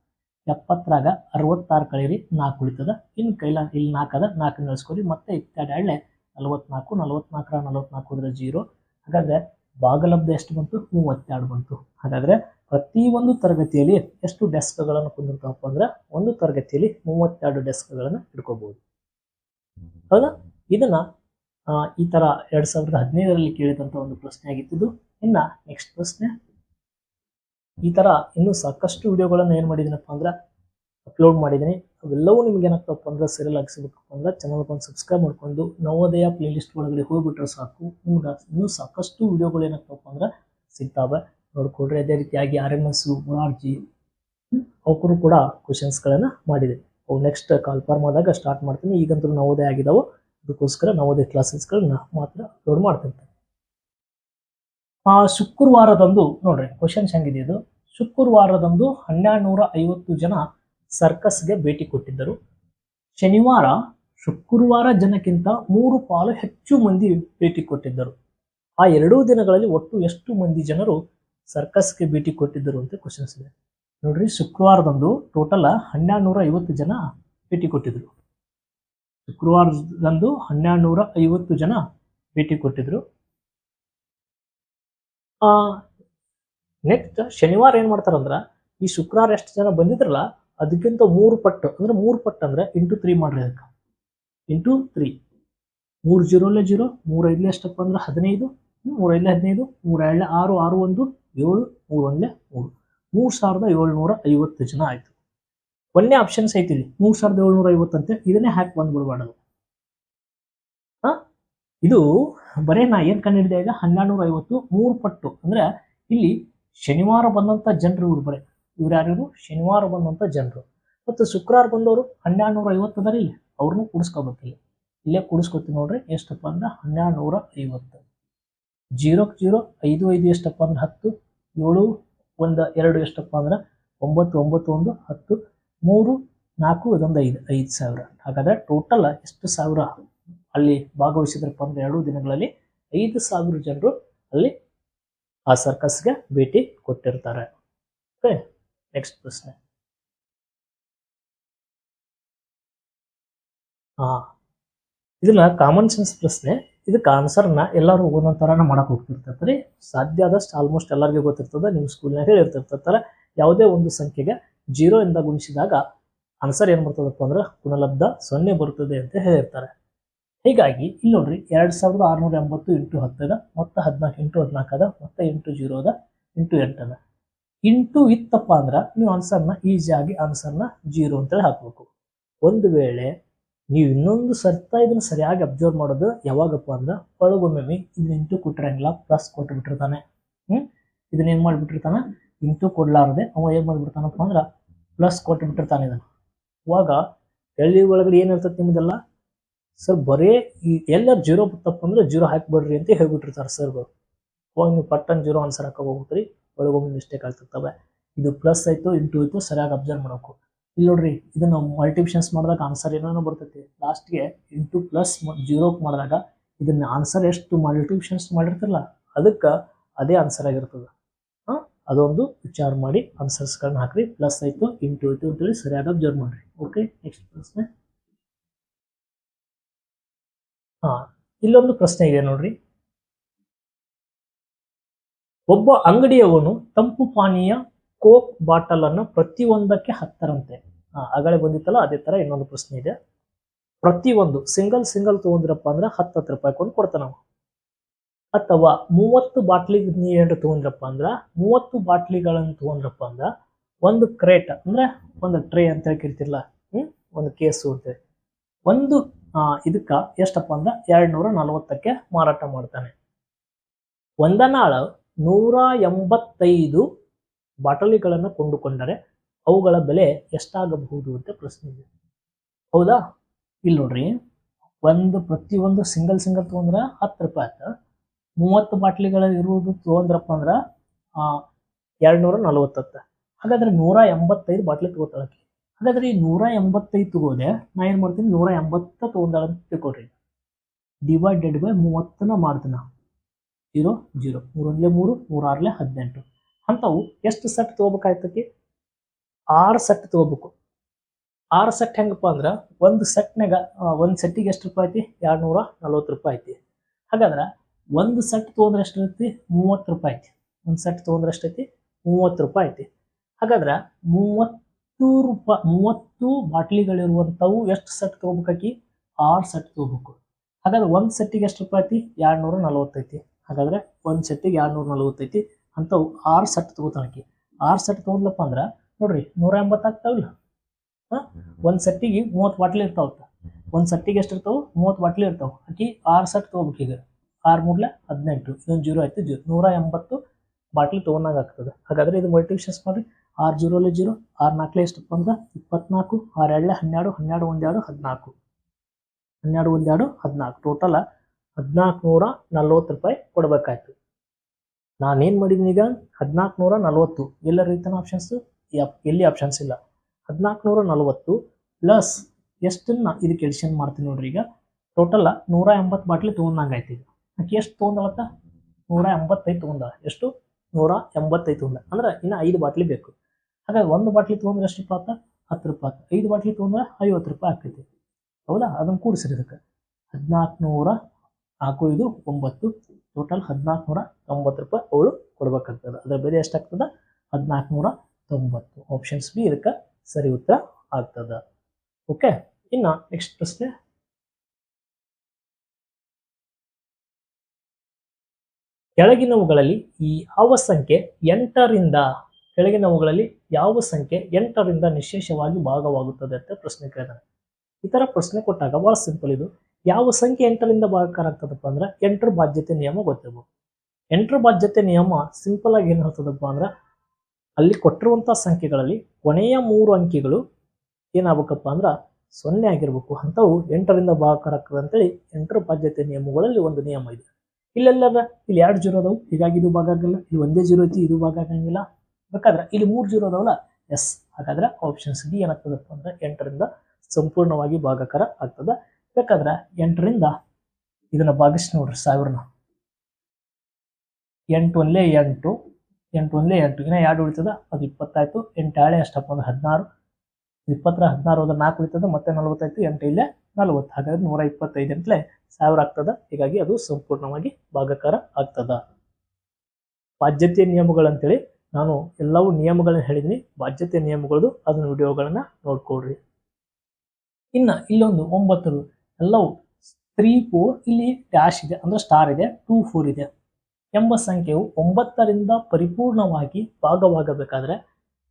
S1: ಎಪ್ಪತ್ತರಾಗ ಅರವತ್ತಾರು ಕಳೀರಿ ನಾಲ್ಕು ಉಳಿತದ. ಇನ್ನು ಕೈಲ ಇಲ್ಲಿ ನಾಲ್ಕದ ನಾಲ್ಕು ನಿಲ್ಸ್ಕೊರಿ ಮತ್ತೆ ಇತ್ತೆರಡು ಎರಡಲೆ ನಲವತ್ನಾಲ್ಕು, ನಲವತ್ನಾಲ್ಕರ ನಲವತ್ನಾಲ್ಕು ಅಂದರೆ ಜೀರೋ ಹಾಗಾದ್ರೆ ಭಾಗಲಬ್ಧ ಎಷ್ಟು ಬಂತು? ಮೂವತ್ತೆರಡು ಬಂತು. ಹಾಗಾದ್ರೆ ಪ್ರತಿಯೊಂದು ತರಗತಿಯಲ್ಲಿ ಎಷ್ಟು ಡೆಸ್ಕ್ಗಳನ್ನು ಕುಂದಿರ್ತಾವಪ್ಪ ಅಂದ್ರೆ ಒಂದು ತರಗತಿಯಲ್ಲಿ ಮೂವತ್ತೆರಡು ಡೆಸ್ಕ್ಗಳನ್ನು ಇಟ್ಕೋಬಹುದು ಹೌದಾ? ಇದನ್ನ ಈ ತರ ಎರಡು ಸಾವಿರದ ಹದಿನೈದರಲ್ಲಿ ಕೇಳಿದಂತ ಒಂದು ಪ್ರಶ್ನೆ ಆಗಿತ್ತು ಇನ್ನ ನೆಕ್ಸ್ಟ್ ಪ್ರಶ್ನೆ. ಈ ತರ ಇನ್ನೂ ಸಾಕಷ್ಟು ವಿಡಿಯೋಗಳನ್ನು ಏನು ಮಾಡಿದ್ದೀನಪ್ಪ ಅಂದ್ರೆ ಅಪ್ಲೋಡ್ ಮಾಡಿದ್ದೀನಿ. ಅವೆಲ್ಲವೂ ನಿಮ್ಗೆ ಏನಾಗ್ತಪ್ಪ ಅಂದ್ರೆ ಸೀರಿಯಲ್ ಆಗಿ ಸಿಗಬೇಕಪ್ಪ ಅಂದ್ರೆ ಚಾನಲ್ ಒಂದು ಸಬ್ಸ್ಕ್ರೈಬ್ ಮಾಡ್ಕೊಂಡು ನವೋದಯ ಪ್ಲೇಲಿಸ್ಟ್ ಒಳಗಡೆ ಹೋಗ್ಬಿಟ್ರೆ ಸಾಕು. ನಿಮ್ಗೆ ಇನ್ನೂ ಸಾಕಷ್ಟು ವಿಡಿಯೋಗಳು ಏನಾಗ್ತಪ್ಪ ಅಂದ್ರೆ ಸಿಗ್ತಾವೆ. ನೋಡ್ಕೊಡ್ರಿ ಅದೇ ರೀತಿಯಾಗಿ ಆರ್ ಎಂ ಎಸ್ ಮುರಾರ್ಜಿ ಅವಕ್ಕೂ ಕೂಡ ಕ್ವಶನ್ಸ್ಗಳನ್ನು ಮಾಡಿದೆ. ಅವು ನೆಕ್ಸ್ಟ್ ಕಾಲ್ಫಾರ್ಮ್ ಆದಾಗ ಸ್ಟಾರ್ಟ್ ಮಾಡ್ತೀನಿ. ಈಗಂತೂ ನವೋದಯ ಆಗಿದಾವೆ. ಅದಕ್ಕೋಸ್ಕರ ನವೋದಯ ಕ್ಲಾಸಸ್ಗಳನ್ನ ಮಾತ್ರ ಅಪ್ಲೋಡ್ ಮಾಡ್ತಿರ್ತೇನೆ ಆ, ಶುಕ್ರವಾರದಂದು ನೋಡ್ರಿ ಕ್ವಶನ್ಸ್ ಹೆಂಗಿದೆ ಇದು? ಶುಕ್ರವಾರದಂದು ಹನ್ನೆರಡು ನೂರ ಐವತ್ತು ಜನ ಸರ್ಕಸ್ಗೆ ಭೇಟಿ ಕೊಟ್ಟಿದ್ದರು. ಶನಿವಾರ, ಶುಕ್ರವಾರ ಜನಕ್ಕಿಂತ ಮೂರು ಪಾಲು ಹೆಚ್ಚು ಮಂದಿ ಭೇಟಿ ಕೊಟ್ಟಿದ್ದರು. ಆ ಎರಡೂ ದಿನಗಳಲ್ಲಿ ಒಟ್ಟು ಎಷ್ಟು ಮಂದಿ ಜನರು ಸರ್ಕಸ್ಗೆ ಭೇಟಿ ಕೊಟ್ಟಿದ್ದರು ಅಂತ ಕ್ವಶನ್ಸ್ ಇದೆ. ನೋಡ್ರಿ, ಶುಕ್ರವಾರದಂದು ಟೋಟಲ್ ಹನ್ನೆರಡು ನೂರ ಐವತ್ತು ಜನ ಭೇಟಿ ಕೊಟ್ಟಿದ್ರು. ಶುಕ್ರವಾರದಂದು ಹನ್ನೆರಡು ನೂರ ಐವತ್ತು ಜನ ಭೇಟಿ ಕೊಟ್ಟಿದ್ರು. ನೆಕ್ಸ್ಟ್ ಶನಿವಾರ ಏನು ಮಾಡ್ತಾರಂದ್ರ, ಈ ಶುಕ್ರವಾರ ಎಷ್ಟು ಜನ ಬಂದಿದ್ರಲ್ಲ ಅದಕ್ಕಿಂತ ಮೂರು ಪಟ್ಟು, ಅಂದ್ರೆ ಮೂರು ಪಟ್ಟು ಅಂದ್ರೆ ಇಂಟು ತ್ರೀ ಮಾಡ್ರಿ ಅದಕ್ಕೆ. ಇಂಟು ತ್ರೀ ಮೂರು ಜೀರೋಲೆ ಜೀರೋ ಮೂರೈದಲೇ ಎಷ್ಟಪ್ಪ ಅಂದ್ರೆ ಹದಿನೈದು ಮೂರೈದಲೇ ಹದಿನೈದು, ಮೂರ ಎರಡು ಆರು ಆರು ಒಂದು, ಏಳು, ಮೂರು ಮೂರು. ಮೂರು ಸಾವಿರದ ಏಳ್ನೂರ ಐವತ್ತು ಜನ ಆಯ್ತು. ಒಂದೇ ಆಪ್ಷನ್ಸ್ ಐತಿ ಇಲ್ಲಿ ಮೂರು ಸಾವಿರದ ಏಳ್ನೂರ ಐವತ್ತಂತೆ ಇದನ್ನೇ ಹ್ಯಾಕ್ ಬಂದ್ಬಿಡ್ಬಾರ್ದು. ಹಾ? ಇದು ಬರೇ ನಾ ಏನ್ ಕಂಡಿಡಿದೆ ಈಗ? ಹನ್ನೆರಡು ನೂರ ಐವತ್ತು, ಮೂರು ಪಟ್ಟು. ಅಂದ್ರೆ ಇಲ್ಲಿ ಶನಿವಾರ ಬಂದಂತ ಜನರು ಇವ್ರು ಬರೇ. ಇವ್ರು ಯಾರ್ಯಾರು ಶನಿವಾರ ಬಂದಂಥ ಜನರು. ಮತ್ತು ಶುಕ್ರವಾರ ಬಂದವರು ಹನ್ನೆರಡು ನೂರ ಐವತ್ತು ಅದಾರ ಇಲ್ಲಿ ಅವ್ರನ್ನೂ ಕೂಡಿಸ್ಕೋಬೇಕಿಲ್ಲ. ಇಲ್ಲೇ ಕೂಡಿಸ್ಕೊತೀವಿ ನೋಡ್ರಿ, ಎಷ್ಟಪ್ಪ ಅಂದ್ರೆ ಹನ್ನೆರಡು ನೂರ ಐವತ್ತು ಜೀರೋಕ್ಕೆ ಜೀರೋ ಐದು ಐದು ಎಷ್ಟಪ್ಪ ಅಂದ್ರೆ ಹತ್ತು, ಏಳು ಒಂದು ಎರಡು ಎಷ್ಟಪ್ಪ ಅಂದ್ರೆ ಒಂಬತ್ತು ಒಂಬತ್ತು ಒಂದು ಹತ್ತು, ಮೂರು ನಾಲ್ಕು ಇದೊಂದು ಐದು ಐದು ಸಾವಿರ. ಹಾಗಾದ್ರೆ ಟೋಟಲ್ ಎಷ್ಟು ಸಾವಿರ ಅಲ್ಲಿ ಭಾಗವಹಿಸಿದ್ರಪ್ಪ ಅಂದ್ರೆ ಎರಡು ದಿನಗಳಲ್ಲಿ ಐದು ಸಾವಿರ ಜನರು ಅಲ್ಲಿ ಆ ಸರ್ಕಸ್ಗೆ ಭೇಟಿ ಕೊಟ್ಟಿರ್ತಾರೆ. ಓಕೆ ನೆಕ್ಸ್ಟ್ ಪ್ರಶ್ನೆ. ಹಾ. ಇದನ್ನ ಕಾಮನ್ ಸೆನ್ಸ್ ಪ್ರಶ್ನೆ. ಇದಕ್ಕೆ ಆನ್ಸರ್ನ ಎಲ್ಲರೂ ಒಂದೊಂದು ಥರನ ಮಾಡಕ್ಕೆ ಹೋಗ್ತಿರ್ತೈತೆ ರೀ. ಸಾಧ್ಯ ಆದಷ್ಟು ಆಲ್ಮೋಸ್ಟ್ ಎಲ್ಲರಿಗೂ ಗೊತ್ತಿರ್ತದೆ. ನಿಮ್ಮ ಸ್ಕೂಲ್ನಾಗ ಹೇಳಿರ್ತಿರ್ತಾರೆ ಯಾವುದೇ ಒಂದು ಸಂಖ್ಯೆಗೆ ಜೀರೋ ಇಂದ ಗುಣಿಸಿದಾಗ ಆನ್ಸರ್ ಏನು ಬರ್ತದಪ್ಪ ಅಂದ್ರೆ ಗುಣಲಬ್ಧ ಸೊನ್ನೆ ಬರ್ತದೆ ಅಂತ ಹೇಳಿರ್ತಾರೆ. ಹೀಗಾಗಿ ಇಲ್ಲಿ ನೋಡ್ರಿ, ಎರಡು ಸಾವಿರದ ಆರುನೂರ ಎಂಬತ್ತು ಇಂಟು ಹತ್ತದ, ಮೊತ್ತ ಹದಿನಾಲ್ಕು ಇಂಟು ಹದಿನಾಲ್ಕದ ಮೊತ್ತ ಎಂಟು ಜೀರೋದ ಇಂಟು ಎಂಟದ ಇಂಟು ಇತ್ತಪ್ಪ ಅಂದ್ರೆ ನೀವು ಆನ್ಸರ್ನ ಈಸಿಯಾಗಿ ಆನ್ಸರ್ನ ಜೀರೋ ಅಂತೇಳಿ ಹಾಕಬೇಕು. ಒಂದು ವೇಳೆ ನೀವು ಇನ್ನೊಂದು ಸರ್ತ ಇದನ್ನ ಸರಿಯಾಗಿ ಅಬ್ಸರ್ವ್ ಮಾಡೋದು ಯಾವಾಗಪ್ಪ ಅಂದ್ರೆ ಒಳಗೊಮ್ಮೆ ಇದನ್ನ ಇಂಟು ಕೊಟ್ಟಿರಂಗಿಲ್ಲ ಪ್ಲಸ್ ಕೊಟ್ಟು ಬಿಟ್ಟಿರ್ತಾನೆ ಹ್ಮ್? ಇದನ್ನ ಏನು ಮಾಡಿಬಿಟ್ಟಿರ್ತಾನೆ? ಇಂಟು ಕೊಡಲಾರದೆ ಅವ ಏನು ಮಾಡಿಬಿಡ್ತಾನಪ್ಪ ಅಂದ್ರೆ ಪ್ಲಸ್ ಕೊಟ್ಟು ಬಿಟ್ಟಿರ್ತಾನೆ ಇದನ್ನ. ಅವಾಗ ಎಳ್ಳಿ ಒಳಗಡೆ ಏನಿರ್ತದೆ ನಿಮ್ಮದೆಲ್ಲ ಸರ್ ಬರೇ ಈ ಎಲ್ಲರು ಜೀರೋ ಬತ್ತಪ್ಪ ಅಂದ್ರೆ ಜೀರೋ ಹಾಕಿಬಿಡ್ರಿ ಅಂತ ಹೇಳ್ಬಿಟ್ಟಿರ್ತಾರೆ ಸರ್ಗಳು ಅವಾಗ ನೀವು ಪಟ್ಟನ್ ಜೀರೋ ಆನ್ಸರ್ ಹಾಕೋ ಒಳಗೊಮ್ಮೆ ಮಿಸ್ಟೇಕ್ ಆಗ್ತಿರ್ತವೆ. ಇದು ಪ್ಲಸ್ ಆಯಿತು ಇಂಟು ಆಯಿತು, ಸರಿಯಾಗಿ ಅಬ್ಸರ್ವ್ ಮಾಡಬೇಕು. ಇಲ್ಲಿ ನೋಡ್ರಿ ಇದನ್ನು ಮಲ್ಟಿಪ್ಷನ್ಸ್ ಮಾಡಿದಾಗ ಆನ್ಸರ್ ಏನೋ ಬರ್ತೈತಿ. ಲಾಸ್ಟ್ಗೆ ಇಂಟು ಪ್ಲಸ್ ಜೀರೋಕ್ ಮಾಡಿದಾಗ ಇದನ್ನ ಆನ್ಸರ್ ಎಷ್ಟು ಮಲ್ಟಿಪ್ಷನ್ಸ್ ಮಾಡಿರ್ತಿರಲ್ಲ, ಅದಕ್ಕೆ ಅದೇ ಆನ್ಸರ್ ಆಗಿರ್ತದೆ. ಹಾಂ? ಅದೊಂದು ವಿಚಾರ ಮಾಡಿ ಆನ್ಸರ್ಸ್ಗಳನ್ನ ಹಾಕ್ರಿ. ಪ್ಲಸ್ ಆಯಿತು ಇಂಟು ಆಯಿತು ಅಂತೇಳಿ ಸರಿಯಾಗಿ ಅಬ್ಸರ್ವ್ ಮಾಡ್ರಿ. ಓಕೆ ನೆಕ್ಸ್ಟ್ ಪ್ರಶ್ನೆ. ಹಾಂ, ಇಲ್ಲೊಂದು ಪ್ರಶ್ನೆ ಇದೆ ನೋಡ್ರಿ. ಒಬ್ಬ ಅಂಗಡಿಯವನು ತಂಪು ಪಾನೀಯ, ಕೋಕ್ ಬಾಟಲ್ ಅನ್ನು ಪ್ರತಿಯೊಂದಕ್ಕೆ ಹತ್ತರಂತೆ. ಆಗಲೇ ಬಂದಿತ್ತಲ್ಲ, ಅದೇ ತರ ಇನ್ನೊಂದು ಪ್ರಶ್ನೆ ಇದೆ. ಪ್ರತಿಯೊಂದು, ಸಿಂಗಲ್ ಸಿಂಗಲ್ ತಗೊಂಡಿರಪ್ಪ ಅಂದ್ರೆ ಹತ್ತು ಹತ್ತು ರೂಪಾಯಿ ಕೊಂಡು ಕೊಡ್ತಾನ ಅಥವಾ ಮೂವತ್ತು ಬಾಟ್ಲಿ ನೀರು ತಗೊಂಡ್ರಪ್ಪ ಅಂದ್ರೆ ಮೂವತ್ತು ಬಾಟ್ಲಿಗಳನ್ನು ತಗೊಂಡ್ರಪ್ಪ ಅಂದ್ರೆ ಒಂದು ಕ್ರೇಟ್ ಅಂದ್ರೆ ಒಂದು ಟ್ರೇ ಅಂತ ಹೇಳ್ಕಿರ್ತಿರ್ಲ ಹ್ಮ್, ಒಂದು ಕೇಸು ಅಂತ ಒಂದು ಇದಕ್ಕ ಎಷ್ಟಪ್ಪ ಅಂದ್ರೆ ಎರಡ್ ನೂರ ನಲವತ್ತಕ್ಕೆ ಮಾರಾಟ ಮಾಡ್ತಾನೆ. ಒಂದನಾಳ ನೂರ ಎಂಬತ್ತೈದು ಬಾಟಲಿಗಳನ್ನು ಕೊಂಡುಕೊಂಡರೆ ಅವುಗಳ ಬೆಲೆ ಎಷ್ಟಾಗಬಹುದು ಅಂತ ಪ್ರಶ್ನೆ ಇದೆ. ಹೌದಾ? ಇಲ್ಲಿ ನೋಡ್ರಿ, ಒಂದು ಪ್ರತಿಯೊಂದು ಸಿಂಗಲ್ ಸಿಂಗಲ್ ತೊಗೊಂಡ್ರೆ ಹತ್ತು ರೂಪಾಯಿ ಆಯ್ತು. ಮೂವತ್ತು ಬಾಟ್ಲಿಗಳ ಇರುವುದು ತೊಗೊಂಡ್ರಪ್ಪ ಅಂದ್ರೆ ಎರಡು ನೂರ ನಲವತ್ತತ್ತ ಹಾಗಾದ್ರೆ ನೂರ ಎಂಬತ್ತೈದು ಬಾಟ್ಲಿ ತಗೋತಾಳಕ್ಕೆ ಹಾಗಾದ್ರೆ ಈ ನೂರ ಎಂಬತ್ತೈದು ತಗೋದೆ, ನಾ ಏನು ಮಾಡ್ತೀನಿ? ನೂರ ಎಂಬತ್ತ ತಗೊಂಡಾಳ ಅಂತ ತಿಳ್ಕೊಡ್ರಿ ಡಿವೈಡೆಡ್ ಬೈ ಮೂವತ್ತನ ಮಾಡ್ತೀನಿ. Zero zero. ಮೂರೊಂದ್ಲೆ ಮೂರು, ಮೂರಾರಲೆ ಹದಿನೆಂಟು. ಅಂಥವು ಎಷ್ಟು ಸೆಟ್ ತೊಗೋಬೇಕಾಯ್ತಕ್ಕೆ ಆರು ಸೆಟ್ ತಗೋಬೇಕು. ಆರು ಸೆಟ್ ಹೆಂಗಪ್ಪ ಅಂದ್ರೆ ಒಂದು ಸೆಟ್ನಾಗ ಒಂದು ಸೆಟ್ಟಿಗೆ ಎಷ್ಟು ರೂಪಾಯಿ ಐತಿ? ಎರಡು ನೂರ ನಲ್ವತ್ತು ರೂಪಾಯಿ ಐತಿ. ಹಾಗಾದ್ರೆ ಒಂದು ಸೆಟ್ ತೊಗೊಂಡ್ರೆ ಎಷ್ಟು ಐತಿ ಮೂವತ್ತು ರೂಪಾಯಿ ಐತಿ. ಒಂದು ಸೆಟ್ ತೊಗೊಂಡ್ರೆ ಎಷ್ಟು ಐತಿ? ಮೂವತ್ತು ರೂಪಾಯಿ ಐತಿ. ಹಾಗಾದ್ರೆ ಮೂವತ್ತು ರೂಪಾಯಿ, ಮೂವತ್ತು ಬಾಟ್ಲಿಗಳಿರುವಂಥವು ಎಷ್ಟು ಸೆಟ್ ತೊಗೋಬೇಕಾಕಿ? ಆರು ಸೆಟ್ ತೊಗೋಬೇಕು. ಹಾಗಾದ್ರೆ ಒಂದು ಸೆಟ್ಟಿಗೆ ಎಷ್ಟು ರೂಪಾಯಿ ಐತಿ? ಎರಡು ನೂರ ನಲವತ್ತೈತಿ. ಹಾಗಾದ್ರೆ ಒಂದು ಸೆಟ್ಟಿಗೆ ಎರಡು ನೂರ ನಲ್ವತ್ತೈತಿ ಅಂಥವು ಆರು ಸೆಟ್ ತಗೋತಾನಕಿ ಆರು ಸೆಟ್ ತೊಗೊಂಡ್ಲಪ್ಪ ಅಂದ್ರೆ ನೋಡ್ರಿ ನೂರ ಎಂಬತ್ತು ಆಗ್ತಾವಿಲ್ಲ ಹಾಂ? ಒಂದು ಸೆಟ್ಟಿಗೆ ಮೂವತ್ತು ಬಾಟ್ಲಿ ಇರ್ತಾವತ್ತ ಒಂದು ಸೆಟ್ಟಿಗೆ ಎಷ್ಟು ಇರ್ತಾವೆ? ಮೂವತ್ತು ಬಾಟ್ಲಿ ಇರ್ತಾವೆ. ಆಕಿ ಆರು ಸೆಟ್ ತೊಗೋಬೇಕು ಈಗ. ಆರು ಮೂಡ್ಲೆ ಹದಿನೆಂಟು ಇದೊಂದು ಜೀರೋ ಆಯ್ತು ಜೀರೋ ನೂರ ಎಂಬತ್ತು ಬಾಟ್ಲಿ ತೊಗೊಂಡಾಗ ಆಗ್ತದೆ. ಹಾಗಾದ್ರೆ ಇದು ಮಲ್ಟಿಪ್ಷನ್ಸ್ ಮಾಡಿ ಆರು ಜೀರೋಲೆ ಜೀರೋ, ಆರು ನಾಲ್ಕಲೆ ಎಷ್ಟಪ್ಪ ಅಂದ್ರೆ ಇಪ್ಪತ್ನಾಲ್ಕು, ಆರು ಎರಡಲೆ ಹನ್ನೆರಡು ಹನ್ನೆರಡು ಒಂದೆರಡು ಹದಿನಾಲ್ಕು. ಹನ್ನೆರಡು ಒಂದೆರಡು ಹದಿನಾಲ್ಕು. ಟೋಟಲ್ ಹದಿನಾಲ್ಕು ನೂರ ನಲ್ವತ್ತು ರೂಪಾಯಿ ಕೊಡಬೇಕಾಯ್ತು. ನಾನೇನು ಮಾಡಿದ್ದೀನಿ ಈಗ? ಹದಿನಾಲ್ಕು ನೂರ ನಲವತ್ತು ಎಲ್ಲ ರೀತಿಯ ಆಪ್ಷನ್ಸು ಎಲ್ಲಿ ಆಪ್ಷನ್ಸ್ ಇಲ್ಲ. ಹದಿನಾಲ್ಕು ನೂರ ನಲವತ್ತು ಪ್ಲಸ್ ಎಷ್ಟನ್ನ ಇದಕ್ಕೆ ಎಡಿಷನ್ ಮಾಡ್ತೀನಿ ನೋಡ್ರಿ ಈಗ? ಟೋಟಲ್ ನೂರ ಎಂಬತ್ತು ಬಾಟ್ಲಿ ತೊಗೊಂಡಂಗೆ ಆಯ್ತು ಈಗ. ಆಕೆ ಎಷ್ಟು ತೊಗೊಂಡಳತ್ತ ನೂರ ಎಂಬತ್ತೈದು ತೊಗೊಂಡ ಎಷ್ಟು? ನೂರ ಎಂಬತ್ತೈದು ತೊಗೊಂಡ. ಅಂದ್ರೆ ಇನ್ನು ಐದು ಬಾಟ್ಲಿ ಬೇಕು. ಹಾಗಾಗಿ ಒಂದು ಬಾಟ್ಲಿ ತೊಗೊಂಡ್ರೆ ಎಷ್ಟು ರೂಪಾಯಿ ಆತ? ಹತ್ತು ರೂಪಾಯಿ ಐದು ಬಾಟ್ಲಿ ತೊಗೊಂಡ್ರೆ ಐವತ್ತು ರೂಪಾಯಿ ಆಗ್ತೈತಿ. ಹೌದಾ? ಅದನ್ನು ಕೂಡಿಸಿರಿ ಅದಕ್ಕೆ ಹದಿನಾಲ್ಕು ನೂರ ನಾಲ್ಕು ಇದು ಒಂಬತ್ತು ಟೋಟಲ್ ಹದಿನಾಲ್ಕು ನೂರ ತೊಂಬತ್ತು ರೂಪಾಯಿ ಅವಳು ಕೊಡ್ಬೇಕಾಗ್ತದೆ. ಅದರ ಬೆಲೆ ಎಷ್ಟಾಗ್ತದೆ? ಹದಿನಾಲ್ಕುನೂರ ತೊಂಬತ್ತು. ಆಪ್ಷನ್ಸ್ ಬಿ ಇದಕ್ಕೆ ಸರಿ ಉತ್ತರ ಆಗ್ತದೆ. ಓಕೆ ಇನ್ನು ನೆಕ್ಸ್ಟ್ ಪ್ರಶ್ನೆ. ಕೆಳಗಿನವುಗಳಲ್ಲಿ ಈ ಯಾವ ಸಂಖ್ಯೆ ಎಂಟರಿಂದ, ಕೆಳಗಿನವುಗಳಲ್ಲಿ ಯಾವ ಸಂಖ್ಯೆ ಎಂಟರಿಂದ ನಿಶೇಷವಾಗಿ ಭಾಗವಾಗುತ್ತದೆ ಅಂತ ಪ್ರಶ್ನೆ ಕೇಳ್ತಾರೆ ಈ ಥರ ಪ್ರಶ್ನೆ ಕೊಟ್ಟಾಗ ಭಾಳ ಸಿಂಪಲ್ ಇದು. ಯಾವ ಸಂಖ್ಯೆ ಎಂಟರಿಂದ ಭಾಗಕಾರ ಆಗ್ತದಪ್ಪ ಅಂದ್ರೆ ಎಂಟರ ಬಾಧ್ಯತೆ ನಿಯಮ ಗೊತ್ತಿರ್ಬೋದು. ಎಂಟರ ಬಾಧ್ಯತೆ ನಿಯಮ ಸಿಂಪಲ್ ಆಗಿ ಏನು ಹೇಳ್ತದಪ್ಪ ಅಂದ್ರೆ ಅಲ್ಲಿ ಕೊಟ್ಟಿರುವಂಥ ಸಂಖ್ಯೆಗಳಲ್ಲಿ ಕೊನೆಯ ಮೂರು ಅಂಕಿಗಳು ಏನಾಗಬೇಕಪ್ಪ ಅಂದ್ರೆ ಸೊನ್ನೆ ಆಗಿರ್ಬೇಕು. ಅಂಥವು ಎಂಟರಿಂದ ಭಾಗಕಾರ ಆಗ್ತದೆ ಅಂತೇಳಿ ಎಂಟರ ಬಾಧ್ಯತೆ ನಿಯಮಗಳಲ್ಲಿ ಒಂದು ನಿಯಮ ಇದೆ. ಇಲ್ಲೆಲ್ಲದ ಇಲ್ಲಿ ಎರಡು ಜೀರೋ ಅದಾವು. ಹೀಗಾಗಿ ಇದು ಭಾಗ ಆಗಲ್ಲ. ಇಲ್ಲಿ ಒಂದೇ ಜೀರೋ ಐತಿ, ಇದು ಭಾಗ ಆಗಂಗಿಲ್ಲ. ಬೇಕಾದ್ರೆ ಇಲ್ಲಿ ಮೂರು ಜೀರೋ ಅದಾವಲ್ಲ? ಎಸ್ ಹಾಗಾದ್ರೆ ಆಪ್ಷನ್ಸ್ ಡಿ ಏನಾಗ್ತದಪ್ಪ ಅಂದ್ರೆ ಎಂಟರಿಂದ ಸಂಪೂರ್ಣವಾಗಿ ಭಾಗಕಾರ ಆಗ್ತದೆ. ಬೇಕಾದ್ರೆ ಎಂಟರಿಂದ ಇದನ್ನ ಭಾಗಿಸಿ ನೋಡ್ರಿ ಸಾವಿರನ. ಎಂಟು ಒಂದ್ಲೇ ಎಂಟು ಎಂಟು ಒಂದ್ಲೇ ಎಂಟು. ಇನ್ನ ಎರಡು ಉಳಿತದ, ಅದು ಇಪ್ಪತ್ತಾಯ್ತು. ಎಂಟು ಹಾಳೆ ಅಷ್ಟಪ್ಪ, ಒಂದು ಹದಿನಾರು. ಇಪ್ಪತ್ತರ ಹದಿನಾರು ಹೋದ್ರೆ ನಾಲ್ಕು ಉಳಿತದ, ಮತ್ತೆ ನಲವತ್ತಾಯ್ತು, ಎಂಟು ಇಲ್ಲೇ ನಲ್ವತ್ತು. ಹಾಗಾದ್ರೆ ನೂರ ಇಪ್ಪತ್ತೈದು ಅಂತಲೇ ಸಾವಿರ ಆಗ್ತದ. ಹೀಗಾಗಿ ಅದು ಸಂಪೂರ್ಣವಾಗಿ ಭಾಗಕಾರ ಆಗ್ತದ. ಬಾಧ್ಯತೆ ನಿಯಮಗಳಂತೇಳಿ ನಾನು ಎಲ್ಲವೂ ನಿಯಮಗಳನ್ನ ಹೇಳಿದ್ದೀನಿ ಬಾಧ್ಯತೆ ನಿಯಮಗಳದು, ಅದನ್ನ ವಿಡಿಯೋಗಳನ್ನ ನೋಡ್ಕೊಳ್ರಿ. ಇನ್ನ ಇಲ್ಲೊಂದು ಒಂಬತ್ತು ಎಲ್ಲವೂ ತ್ರೀ ಫೋರ್ ಇಲ್ಲಿ ಡ್ಯಾಶ್ ಇದೆ. ಅಂದರೆ ಸ್ಟಾರ್ ಇದೆ. ಟೂ ಫೋರ್ ಇದೆ. ಎಂಬ ಸಂಖ್ಯೆಯು ಒಂಬತ್ತರಿಂದ ಪರಿಪೂರ್ಣವಾಗಿ ಭಾಗವಾಗಬೇಕಾದ್ರೆ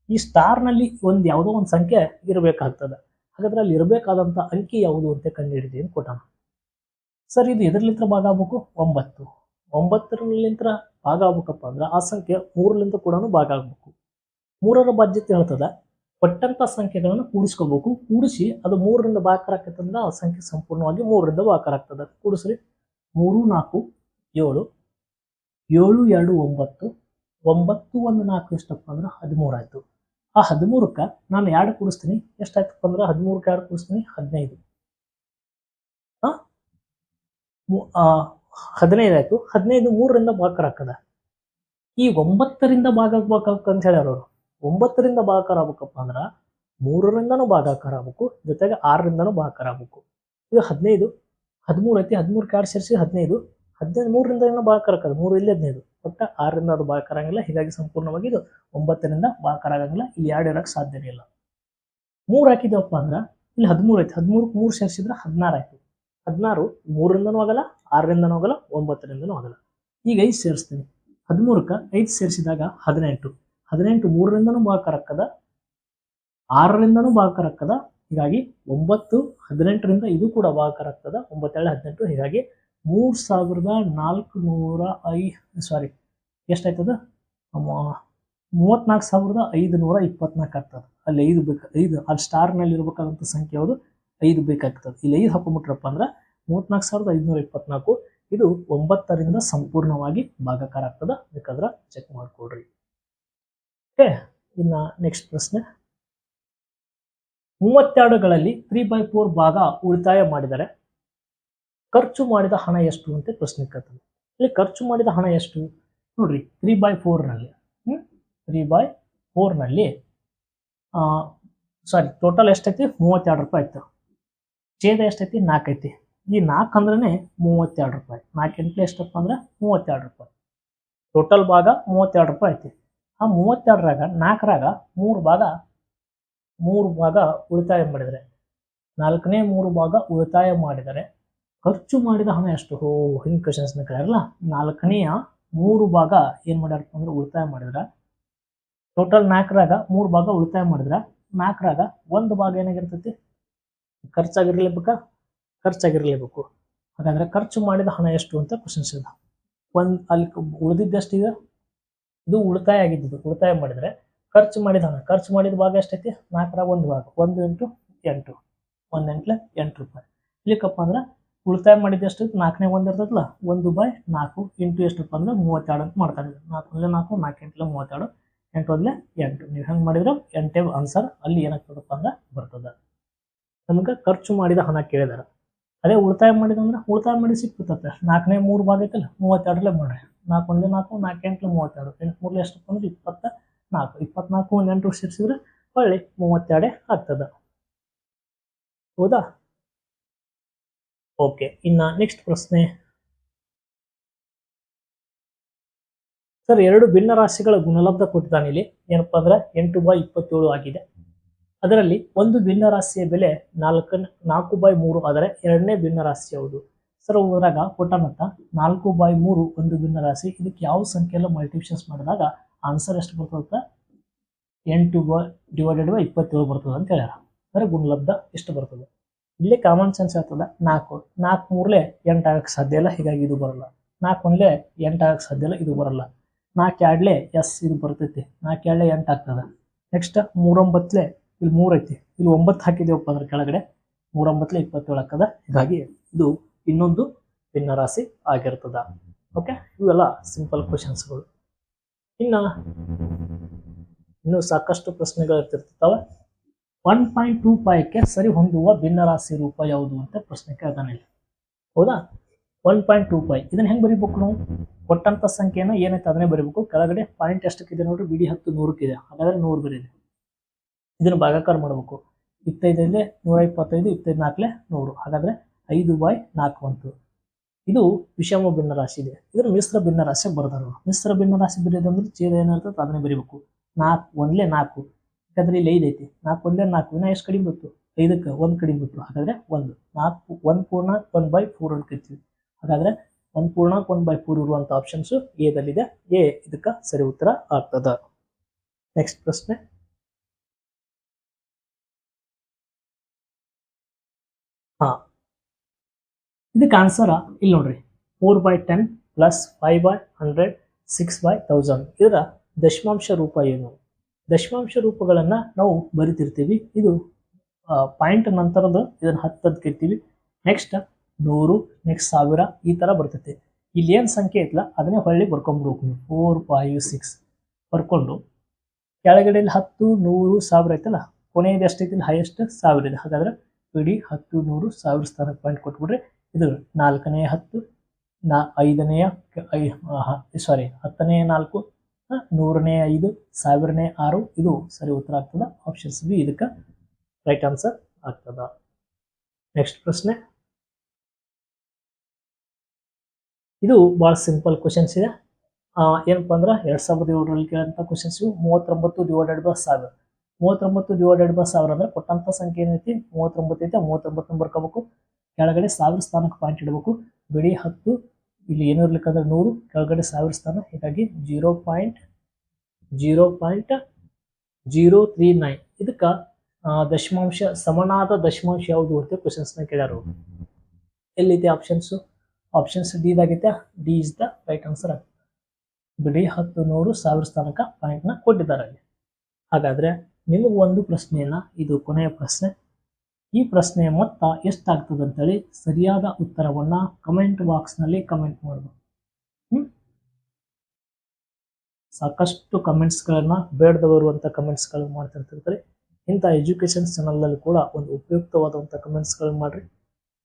S1: ಈ ಸ್ಟಾರ್ನಲ್ಲಿ ಒಂದು ಯಾವುದೋ ಒಂದು ಸಂಖ್ಯೆ ಇರಬೇಕಾಗ್ತದೆ. ಹಾಗಾದ್ರೆ ಅಲ್ಲಿ ಇರಬೇಕಾದಂಥ ಅಂಕಿ ಯಾವುದು ಅಂತ ಕಂಡುಹಿಡಿದಿ ಅಂತ ಕೊಟ್ಟಾನ ಸರ್, ಇದು ಎದರ್ಲಿಂತ್ರ ಭಾಗ ಆಗ್ಬೇಕು? ಒಂಬತ್ತು. ಒಂಬತ್ತರಲಿಂತ್ರ ಭಾಗ ಆಗ್ಬೇಕಪ್ಪ ಅಂದ್ರೆ ಆ ಸಂಖ್ಯೆ ಮೂರಲಿಂದ ಕೂಡ ಭಾಗ ಆಗ್ಬೇಕು. ಮೂರರ ಬಾಧ್ಯತೆ ಹೇಳ್ತದ. ಕೊಟ್ಟಂತ ಸಂಖ್ಯೆಗಳನ್ನು ಕೂಡಿಸ್ಕೋಬೇಕು. ಕೂಡಿಸಿ ಅದು ಮೂರರಿಂದ ಭಾಗಕಾರ ಆಗ್ತದಂದ್ರೆ ಆ ಸಂಖ್ಯೆ ಸಂಪೂರ್ಣವಾಗಿ ಮೂರರಿಂದ ಭಾಗಕಾರ ಆಗ್ತದೆ. ಕೂಡಿಸ್ರಿ. ಮೂರು, ನಾಲ್ಕು, ಏಳು. ಏಳು, ಎರಡು, ಒಂಬತ್ತು. ಒಂಬತ್ತು, ಒಂದು, ನಾಲ್ಕು ಎಷ್ಟಪ್ಪ ಅಂದ್ರೆ ಹದಿಮೂರು ಆಯ್ತು. ಆ ಹದಿಮೂರಕ್ಕೆ ನಾನು ಎರಡು ಕೂಡಿಸ್ತೀನಿ. ಎಷ್ಟಾಯ್ತಪ್ಪ ಅಂದ್ರೆ ಹದಿಮೂರಕ್ಕೆ ಎರಡು ಕೂಡಿಸ್ತೀನಿ. ಹದಿನೈದು. ಹದಿನೈದು ಆಯ್ತು. ಹದಿನೈದು ಮೂರರಿಂದ ಭಾಗಕರ ಆಗ್ತದ. ಈ ಒಂಬತ್ತರಿಂದ ಭಾಗ ಅಂತ ಹೇಳ್ಯಾರ ಅವರು. ಒಂಬತ್ತರಿಂದ ಭಾಗಾಕಾರ ಆಗ್ಬೇಕಪ್ಪ ಅಂದ್ರ ಮೂರರಿಂದನೂ ಭಾಗಾಕಾರ ಆಗ್ಬೇಕು ಜೊತೆಗೆ ಆರರಿಂದನೂ ಭಾಗಾಕಾರ ಆಗ್ಬೇಕು ಇದು ಹದಿನೈದು, ಹದಿಮೂರು ಐತಿ, ಹದಿಮೂರು ಕ್ಯಾಡ್ ಸೇರಿಸಿ ಹದಿನೈದು ಹದಿನೈದು, ಮೂರರಿಂದ ಏನೋ ಭಾಗಾಕಾರ ಆಗ್ತದೆ, ಮೂರು ಇಲ್ಲಿ ಹದಿನೈದು. ಒಟ್ಟು ಆರರಿಂದ ಅದು ಭಾಗಾಕಾರ ಆಗಂಗಿಲ್ಲ, ಹೀಗಾಗಿ ಸಂಪೂರ್ಣವಾಗಿ ಇದು ಒಂಬತ್ತರಿಂದ ಭಾಗಾಕಾರ ಆಗಂಗಿಲ್ಲ ಇಲ್ಲಿ ಎರಡು ಇರೋಕ್ಕೆ ಸಾಧ್ಯನೇ ಇಲ್ಲ. ಮೂರು ಹಾಕಿದ್ದೇವಪ್ಪ ಅಂದ್ರೆ, ಇಲ್ಲಿ ಹದಿಮೂರು ಐತಿ, ಹದಿಮೂರಕ್ಕೆ ಮೂರು ಸೇರಿಸಿದ್ರೆ ಹದಿನಾರು ಆಯ್ತು. ಹದಿನಾರು ಮೂರರಿಂದನೂ ಆಗಲ್ಲ, ಆರರಿಂದನೂ ಆಗಲ್ಲ, ಒಂಬತ್ತರಿಂದನೂ ಆಗಲ್ಲ. ಈಗ ಐದು ಸೇರಿಸ್ತೀನಿ. ಹದಿಮೂರಕ್ಕೆ ಐದು ಸೇರಿಸಿದಾಗ ಹದಿನೆಂಟು. ಹದಿನೆಂಟು, ಮೂರರಿಂದನೂ ಭಾಗಾಕಾರ ಆಗ್ತದ ಆರರಿಂದನೂ ಭಾಗಾಕಾರ ಆಗ್ತದ ಹೀಗಾಗಿ ಒಂಬತ್ತು, ಹದಿನೆಂಟರಿಂದ ಇದು ಕೂಡ ಭಾಗಾಕಾರ ಆಗ್ತದ ಒಂಬತ್ತೆರಡು, ಹದಿನೆಂಟು, ಹೀಗಾಗಿ ಮೂರು ಸಾವಿರದ ನಾಲ್ಕು ನೂರ ಐ ಸಾರಿ ಎಷ್ಟಾಯ್ತದ? ಮೂವತ್ನಾಲ್ಕು ಸಾವಿರದ ಐದು ನೂರ ಇಪ್ಪತ್ನಾಲ್ಕು ಆಗ್ತದೆ. ಅಲ್ಲಿ ಐದು ಬೇಕು, ಐದು ಅಲ್ಲಿ ಸ್ಟಾರ್ನಲ್ಲಿ ಇರಬೇಕಾದಂಥ ಸಂಖ್ಯೆ ಯಾವುದು? ಐದು ಬೇಕಾಗ್ತದೆ. ಇಲ್ಲಿ ಐದು ಹಾಕೊಂಬಿಟ್ರಪ್ಪ ಅಂದ್ರೆ ಮೂವತ್ನಾಲ್ಕು ಸಾವಿರದ ಐದುನೂರ ಇಪ್ಪತ್ನಾಲ್ಕು ಇದು ಒಂಬತ್ತರಿಂದ ಸಂಪೂರ್ಣವಾಗಿ ಭಾಗಕಾರ ಆಗ್ತದೆ. ಬೇಕಾದ್ರೆ ಚೆಕ್ ಮಾಡ್ಕೊಡ್ರಿ. ಓಕೆ, ಇನ್ನು ನೆಕ್ಸ್ಟ್ ಪ್ರಶ್ನೆ. ಮೂವತ್ತೆರಡುಗಳಲ್ಲಿ ತ್ರೀ ಬೈ ಫೋರ್ ಭಾಗ ಉಳಿತಾಯ ಮಾಡಿದರೆ ಖರ್ಚು ಮಾಡಿದ ಹಣ ಎಷ್ಟು ಅಂತ ಪ್ರಶ್ನೆ ಕೇಳ್ತಾನೆ ಇಲ್ಲಿ ಖರ್ಚು ಮಾಡಿದ ಹಣ ಎಷ್ಟು? ನೋಡ್ರಿ ತ್ರೀ ಬೈ ಫೋರ್ನಲ್ಲಿ ತ್ರೀ ಬೈ ಫೋರ್ನಲ್ಲಿ ಸಾರಿ ಟೋಟಲ್ ಎಷ್ಟೈತಿ? ಮೂವತ್ತೆರಡು ರೂಪಾಯಿ ಆಯ್ತು. ಛೇದ ಎಷ್ಟೈತಿ? ನಾಲ್ಕು ಐತಿ. ಈ ನಾಲ್ಕು ಅಂದ್ರೆ ಮೂವತ್ತೆರಡು ರೂಪಾಯಿ. ನಾಲ್ಕು ಎಂಟ್ಲೆ ಎಷ್ಟಪ್ಪ ಅಂದ್ರೆ ಮೂವತ್ತೆರಡು ರೂಪಾಯಿ. ಟೋಟಲ್ ಭಾಗ ಮೂವತ್ತೆರಡು ರೂಪಾಯಿ ಐತಿ ಆ ಮೂವತ್ತೆರಡರಾಗ, ನಾಲ್ಕರಾಗ ಮೂರು ಭಾಗ ಮೂರು ಭಾಗ ಉಳಿತಾಯ ಮಾಡಿದರೆ. ನಾಲ್ಕನೇ ಮೂರು ಭಾಗ ಉಳಿತಾಯ ಮಾಡಿದರೆ ಖರ್ಚು ಮಾಡಿದ ಹಣ ಎಷ್ಟು? ಹೋ, ಹಿಂಗೆ ಕ್ವಶನ್ಸ್ನ ಕೇಳಲ್ಲ ನಾಲ್ಕನೆಯ ಮೂರು ಭಾಗ ಏನು ಮಾಡ್ಯಾರಪ್ಪ ಅಂದ್ರೆ ಉಳಿತಾಯ ಮಾಡಿದ್ರೆ. ಟೋಟಲ್ ನಾಲ್ಕರಾಗ ಮೂರು ಭಾಗ ಉಳಿತಾಯ ಮಾಡಿದ್ರೆ. ನಾಲ್ಕರಾಗ ಒಂದು ಭಾಗ ಏನಾಗಿರ್ತೈತಿ? ಖರ್ಚಾಗಿರ್ಲೇಬೇಕಾ? ಖರ್ಚಾಗಿರ್ಲೇಬೇಕು. ಹಾಗಾದ್ರೆ ಖರ್ಚು ಮಾಡಿದ ಹಣ ಎಷ್ಟು ಅಂತ ಕ್ವಶನ್ಸ್ ಇದೆ ಒಂದು ಅಲ್ಲಿ ಉಳಿದಿದ್ದಷ್ಟು ಈಗ ಇದು ಉಳಿತಾಯ ಆಗಿದ್ದು, ಉಳಿತಾಯ ಮಾಡಿದ್ರೆ ಖರ್ಚು ಮಾಡಿದ ಹಣ, ಖರ್ಚು ಮಾಡಿದ ಭಾಗ ಎಷ್ಟೈತಿ? ನಾಲ್ಕರ ಒಂದು ಭಾಗ, ಒಂದು ಎಂಟು ಎಂಟು, ಒಂದು ಎಂಟ್ಲೆ ಎಂಟು ರೂಪಾಯಿ. ಇಲ್ಲಿಕಪ್ಪ ಅಂದ್ರೆ ಉಳಿತಾಯ ಮಾಡಿದ ಎಷ್ಟು ನಾಲ್ಕನೇ ಒಂದು ಇರ್ತದಲ್ಲ ಒಂದು ಬೈ ನಾಲ್ಕು ಇಂಟು ಎಷ್ಟಪ್ಪ ಅಂದ್ರೆ ಮೂವತ್ತೆರಡು ಅಂತ ಮಾಡ್ತಾರೆ. ನಾಲ್ಕು ಒಂದಲೇ ನಾಲ್ಕು ನಾಲ್ಕು ಎಂಟ್ಲೆ ಮೂವತ್ತೆರಡು, ಎಂಟು ಒಂದಲೇ ಎಂಟು. ನೀವು ಹೆಂಗೆ ಮಾಡಿದ್ರು? ಎಂಟೇ ಆನ್ಸರ್ ಅಲ್ಲಿ ಏನಾಗ್ತದಪ್ಪ ಅಂದ್ರೆ ಬರ್ತದೆ. ನಮ್ಗೆ ಖರ್ಚು ಮಾಡಿದ ಹಣ ಕೇಳಿದಾರೆ. ಅದೇ ಉಳಿತಾಯ ಮಾಡಿದಂದ್ರೆ ಉಳಿತಾಯ ಮಾಡಿ ಸಿಕ್ಬಿಡ್ತತೆ. ನಾಲ್ಕನೇ ಮೂರು ಭಾಗ ಐತಲ್ಲ, ಮೂವತ್ತೆರಡರಲ್ಲೇ ಮಾಡ್ರಿ. ನಾಲ್ಕು ಒಂದೇ ನಾಲ್ಕು ನಾಲ್ಕು, ಎಂಟು, ಮೂವತ್ತೆರಡು. ಎಂಟು ಮೂರಲ್ಲಿ ಎಷ್ಟಪ್ಪ ಅಂದ್ರೆ ಇಪ್ಪತ್ತ ನಾಲ್ಕು. ಇಪ್ಪತ್ನಾಲ್ಕು ಒಂದು ಎಂಟು ಸೇರಿಸಿದ್ರೆ ಹೊಳ್ಳಿ ಮೂವತ್ತೆರಡೇ ಆಗ್ತದೆ. ಹೌದಾ? ಓಕೆ, ಇನ್ನ ನೆಕ್ಸ್ಟ್ ಪ್ರಶ್ನೆ. ಸರ್, ಎರಡು ಭಿನ್ನ ರಾಶಿಗಳ ಗುಣಲಬ್ಧ ಕೊಟ್ಟಿದ್ದಾನೆ ಇಲ್ಲಿ. ಏನಪ್ಪಾ ಅಂದ್ರೆ ಎಂಟು ಬೈ ಇಪ್ಪತ್ತೇಳು ಆಗಿದೆ. ಅದರಲ್ಲಿ ಒಂದು ಭಿನ್ನ ರಾಶಿಯ ಬೆಲೆ ನಾಲ್ಕು ನಾಲ್ಕು ಬೈ ಮೂರು ಆದರೆ ಎರಡನೇ ಭಿನ್ನ ರಾಶಿ ಯಾವುದು? ಸರ್ ಹೋದಾಗ ಮತ್ತ ನಾಲ್ಕು ಬೈ ಮೂರು ಒಂದು ಭಿನ್ನ ರಾಶಿ ಇದಕ್ಕೆ ಯಾವ ಸಂಖ್ಯೆಯಲ್ಲ ಮಲ್ಟಿಪ್ಷನ್ಸ್ ಮಾಡಿದಾಗ ಆನ್ಸರ್ ಎಷ್ಟು ಬರ್ತದೆ ಎಂಟು ಬೈ ಡಿವೈಡೆಡ್ ಬೈ ಇಪ್ಪತ್ತೇಳು ಬರ್ತದೆ ಅಂತ ಹೇಳ್ಯಾರ. ಅಂದರೆ ಗುಣಲಬ್ಧ ಎಷ್ಟು ಬರ್ತದೆ? ಇಲ್ಲಿ ಕಾಮನ್ ಸೆನ್ಸ್ ಆಗ್ತದೆ ನಾಲ್ಕು. ನಾಲ್ಕು ಮೂರಲೆ ಎಂಟು ಆಗಕ್ಕೆ ಸಾಧ್ಯ ಇಲ್ಲ, ಹೀಗಾಗಿ ಇದು ಬರಲ್ಲ. ನಾಲ್ಕು ಒಂದಲೇ ಎಂಟು ಆಗಕ್ಕೆ ಸಾಧ್ಯ ಇಲ್ಲ, ಇದು ಬರಲ್ಲ. ನಾಲ್ಕು ಎರಡ್ಲೆ ಎಸ್ ಇದು ಬರ್ತೈತಿ, ನಾಲ್ಕು ಎರಡ್ಲೆ ಎಂಟು ಆಗ್ತದೆ. ನೆಕ್ಸ್ಟ್ ಮೂರೊಂಬತ್ತಲೆ ಇಲ್ಲಿ ಮೂರೈತಿ. ಇಲ್ಲಿ ಒಂಬತ್ತು ಹಾಕಿದೇವಪ್ಪ ಅಂದ್ರೆ ಕೆಳಗಡೆ ಮೂರೊಂಬತ್ತಲೆ ಇಪ್ಪತ್ತೇಳು ಆಗ್ತದೆ, ಹೀಗಾಗಿ ಇದು ಇನ್ನೊಂದು ಭಿನ್ನರಾಶಿ ಆಗಿರ್ತದ. ಓಕೆ ಇವೆಲ್ಲ ಸಿಂಪಲ್ ಕ್ವಶನ್ಸ್ಗಳು ಇನ್ನು ಇನ್ನು ಸಾಕಷ್ಟು ಪ್ರಶ್ನೆಗಳು ಇರ್ತಿರ್ತಾವೆ ಒನ್ ಪಾಯಿಂಟ್ ಟೂ ಫೈವ್ಗೆ ಸರಿ ಹೊಂದುವ ಭಿನ್ನರಾಶಿ ರೂಪ ಯಾವುದು ಅಂತ ಪ್ರಶ್ನೆ ಕೇಳ್ತಾನೆ ಇಲ್ಲಿ. ಹೌದಾ? ಒನ್ ಪಾಯಿಂಟ್ ಟೂ ಫೈವ್ ಇದನ್ನ ಹೆಂಗೆ ಬರಿಬೇಕು ನಾವು? ಕೊಟ್ಟಂತ ಸಂಖ್ಯೆನ ಏನೈತೆ ಅದನ್ನೇ ಬರಿಬೇಕು. ಕೆಳಗಡೆ ಪಾಯಿಂಟ್ ಎಷ್ಟಕ್ಕಿದೆ ನೋಡ್ರಿ? ಬಿಡಿ ಹತ್ತು ನೂರಕ್ಕಿದೆ. ಹಾಗಾದ್ರೆ ನೂರು ಬರೀರಿ. ಇದನ್ನು ಭಾಗಾಕಾರ ಮಾಡಬೇಕು. ಇಪ್ಪತ್ತೈದಲ್ಲೇ ನೂರ ಇಪ್ಪತ್ತೈದು ಇಪ್ಪತ್ತೈದು ನಾಲ್ಕಲೆ ನೂರು. ಹಾಗಾದ್ರೆ ಐದು ಬಾಯ್ ನಾಲ್ಕು ಒಂದು ಇದು ವಿಷಮ ಭಿನ್ನ ರಾಶಿ ಇದೆ. ಇದ್ರ ಮಿಶ್ರ ಭಿನ್ನ ರಾಶಿ ಬರ್ದಾರ ಮಿಶ್ರ ಭಿನ್ನ ರಾಶಿ ಬರೆಯೋದಂದ್ರೆ ಚೇದ ಏನಿರ್ತದೆ ಅದನ್ನೇ ಬರಿಬೇಕು. ನಾಲ್ಕು, ಒಂದ್ಲೇ ನಾಲ್ಕು. ಯಾಕಂದ್ರೆ ಇಲ್ಲಿ ಐದು ಐತಿ. ನಾಲ್ಕು, ಒಂದ್ಲೇ ನಾಲ್ಕು. ಇನ್ನ ಎಷ್ಟು ಕಡಿಮೆ ಬಂತು? ಐದಕ್ಕೆ ಒಂದು ಕಡಿಮೆ ಬಂತು. ಹಾಗಾದ್ರೆ ಒಂದು. ನಾಲ್ಕು, ಒಂದು ಪೂರ್ಣ ಒನ್ ಬೈ ಫೋರ್ ಅಂತ ಕರಿತೀವಿ. ಹಾಗಾದ್ರೆ ಒಂದು ಪೂರ್ಣ ಒನ್ ಬೈ ಫೋರ್ ಇರುವಂತ ಆಪ್ಷನ್ಸ್ ಎದಲ್ಲಿದೆ ಎ ಇದಕ್ಕೆ ಸರಿ ಉತ್ತರ ಆಗ್ತದ. ನೆಕ್ಸ್ಟ್ ಪ್ರಶ್ನೆ. ಹಾ. ಇದಕ್ಕೆ ಆನ್ಸರ ಇಲ್ಲಿ ನೋಡ್ರಿ. Four by ten plus five by hundred six by thousand ಇದರ ದಶಮಾಂಶ ರೂಪ ಏನು? ದಶಮಾಂಶ ರೂಪಗಳನ್ನ ನಾವು ಬರಿತಿರ್ತೀವಿ. ಇದು ಪಾಯಿಂಟ್ ನಂತರದ ಇದನ್ನ ಹತ್ತದ್ ಕರಿತೀವಿ ನೆಕ್ಸ್ಟ್ ನೂರು ನೆಕ್ಸ್ಟ್ ಸಾವಿರ ಈ ತರ ಬರ್ತೈತಿ. ಇಲ್ಲಿ ಏನು ಸಂಖ್ಯೆ ಐತಲ್ಲ ಅದನ್ನೇ ಹೊಳ್ಳಿ ಬರ್ಕೊಂಡ್ಬಿಡ್ಬೇಕು ನೀವು. ಫೋರ್ ಫೈವ್ ಸಿಕ್ಸ್ ಬರ್ಕೊಂಡು ಕೆಳಗಡೆ ಇಲ್ಲಿ ಹತ್ತು, ನೂರು, ಸಾವಿರ ಐತಲ್ಲ? ಕೊನೆಯದು ಎಷ್ಟೈತಿ? ಹೈಯೆಸ್ಟ್ ಸಾವಿರ ಇದೆ. ಹಾಗಾದ್ರೆ ಇಡೀ ಹತ್ತು, ನೂರು, ಸಾವಿರ ಸ್ಥಾನಕ್ಕೆ ಪಾಯಿಂಟ್ ಕೊಟ್ಬಿಡ್ರಿ. ಇದು ನಾಲ್ಕನೇ ಹತ್ತು, ನಾ ಐದನೆಯ ಐ ಸಾರಿ ಹತ್ತನೇ ನಾಲ್ಕು ನೂರನೇ ಐದು, ಸಾವಿರನೇ ಆರು, ಇದು ಸರಿ ಉತ್ತರ ಆಗ್ತದ. ಆಪ್ಷನ್ಸ್ ಬಿ ಇದಕ್ಕೆ ರೈಟ್ ಆನ್ಸರ್ ಆಗ್ತದ. ನೆಕ್ಸ್ಟ್ ಪ್ರಶ್ನೆ. ಇದು ಭಾಳ ಸಿಂಪಲ್ ಕ್ವಶನ್ಸ್ ಇದೆ. ಏನಪ್ಪಾ ಅಂದ್ರೆ ಎರಡ್ ಸಾವಿರದ ಏಳರಲ್ಲಿ ಕೇಳಂತ ಕ್ವಶನ್ಸ್ ಇವು. ಮೂವತ್ತೊಂಬತ್ತು ಡಿವೈಡೆಡ್ ಬೈ ಸಾವಿರ. ಮೂವತ್ತೊಂಬತ್ತು ಡಿವೈಡೆಡ್ ಬೈ ಸಾವಿರ ಅಂದ್ರೆ ಕೊಟ್ಟಂತ ಸಂಖ್ಯೆ ಏನೈತಿ? ಮೂವತ್ತೊಂಬತ್ತು ಐತೆ ಮೂವತ್ತೊಂಬತ್ತು ಬರ್ಕೋಬೇಕು ಕೆಳಗಡೆ ಸಾವಿರ ಸ್ಥಾನಕ್ಕೆ ಪಾಯಿಂಟ್ ಇಡಬೇಕು. ಬಿಡಿ ಹತ್ತು, ಇಲ್ಲಿ ಏನು ಇರ್ಲಿಕ್ಕಂದ್ರೆ ನೂರು, ಕೆಳಗಡೆ ಸಾವಿರ ಸ್ಥಾನ. ಹೀಗಾಗಿ zero point zero point zero three nine ಇದಕ್ಕೆ ದಶಮಾಂಶ, ಸಮನಾದ ದಶಮಾಂಶ ಯಾವುದು ಅಂತ ಕ್ವಶನ್ಸ್ನ ಕೇಳ್ಯಾರು. ಎಲ್ಲಿದೆ options options D ದಾಗೈತೆ D is the right answer ಆಗುತ್ತೆ ಬಿಡಿ ಹತ್ತು, ನೂರು, ಸಾವಿರ ಸ್ಥಾನಕ ಪಾಯಿಂಟ್ನ ಕೊಟ್ಟಿದ್ದಾರೆ ಅಲ್ಲಿ. ಹಾಗಾದ್ರೆ ಒಂದು ಪ್ರಶ್ನೆಯನ್ನ, ಇದು ಕೊನೆಯ ಪ್ರಶ್ನೆ. ಈ ಪ್ರಶ್ನೆಯ ಮೊತ್ತ ಎಷ್ಟಾಗ್ತದೆ ಅಂತೇಳಿ ಸರಿಯಾದ ಉತ್ತರವನ್ನು ಕಮೆಂಟ್ ಬಾಕ್ಸ್ನಲ್ಲಿ ಕಮೆಂಟ್ ಮಾಡಬೇಕು ಸಾಕಷ್ಟು ಕಮೆಂಟ್ಸ್ಗಳನ್ನು ಬೇಡದವರು ಅಂತ ಕಮೆಂಟ್ಸ್ಗಳು ಮಾಡ್ತಿರ್ತಿರ್ತಾರೆ ಇಂಥ ಎಜುಕೇಷನ್ ಚಾನಲ್ನಲ್ಲಿ ಕೂಡ ಒಂದು ಉಪಯುಕ್ತವಾದಂಥ ಕಮೆಂಟ್ಸ್ಗಳು ಮಾಡಿರಿ.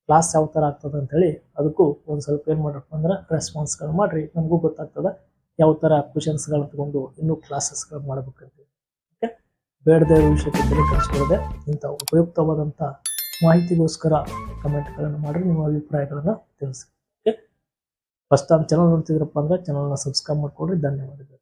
S1: ಕ್ಲಾಸ್ ಯಾವ ಥರ ಆಗ್ತದೆ ಅಂತೇಳಿ ಅದಕ್ಕೂ ಒಂದು ಸ್ವಲ್ಪ ಏನು ಮಾಡಬೇಕು ಅಂದ್ರೆ ರೆಸ್ಪಾನ್ಸ್ಗಳು ಮಾಡಿರಿ. ನಮಗೂ ಗೊತ್ತಾಗ್ತದೆ ಯಾವ ಥರ ಕ್ವಶನ್ಸ್ಗಳು ತಗೊಂಡು ಇನ್ನೂ ಕ್ಲಾಸಸ್ಗಳು ಮಾಡ್ಬೇಕಂತ ಬೇಡದೇ ಇರೋ ವಿಷಯಕ್ಕೆ ಬೆಲೆ ಕಳಿಸ್ಕೊಡದೆ ಇಂಥ ಉಪಯುಕ್ತವಾದಂಥ ಮಾಹಿತಿಗೋಸ್ಕರ ಕಮೆಂಟ್ಗಳನ್ನು ಮಾಡಿ ನಿಮ್ಮ ಅಭಿಪ್ರಾಯಗಳನ್ನು ತಿಳಿಸಿ. ಓಕೆ ಫಸ್ಟ್ ಟೈಮ್ ಚಾನಲ್ ನೋಡ್ತಿದ್ರಪ್ಪ ಅಂದ್ರೆ ಚಾನಲ್ನ ಸಬ್ಸ್ಕ್ರೈಬ್ ಮಾಡಿಕೊಡ್ರಿ. ಧನ್ಯವಾದಗಳು.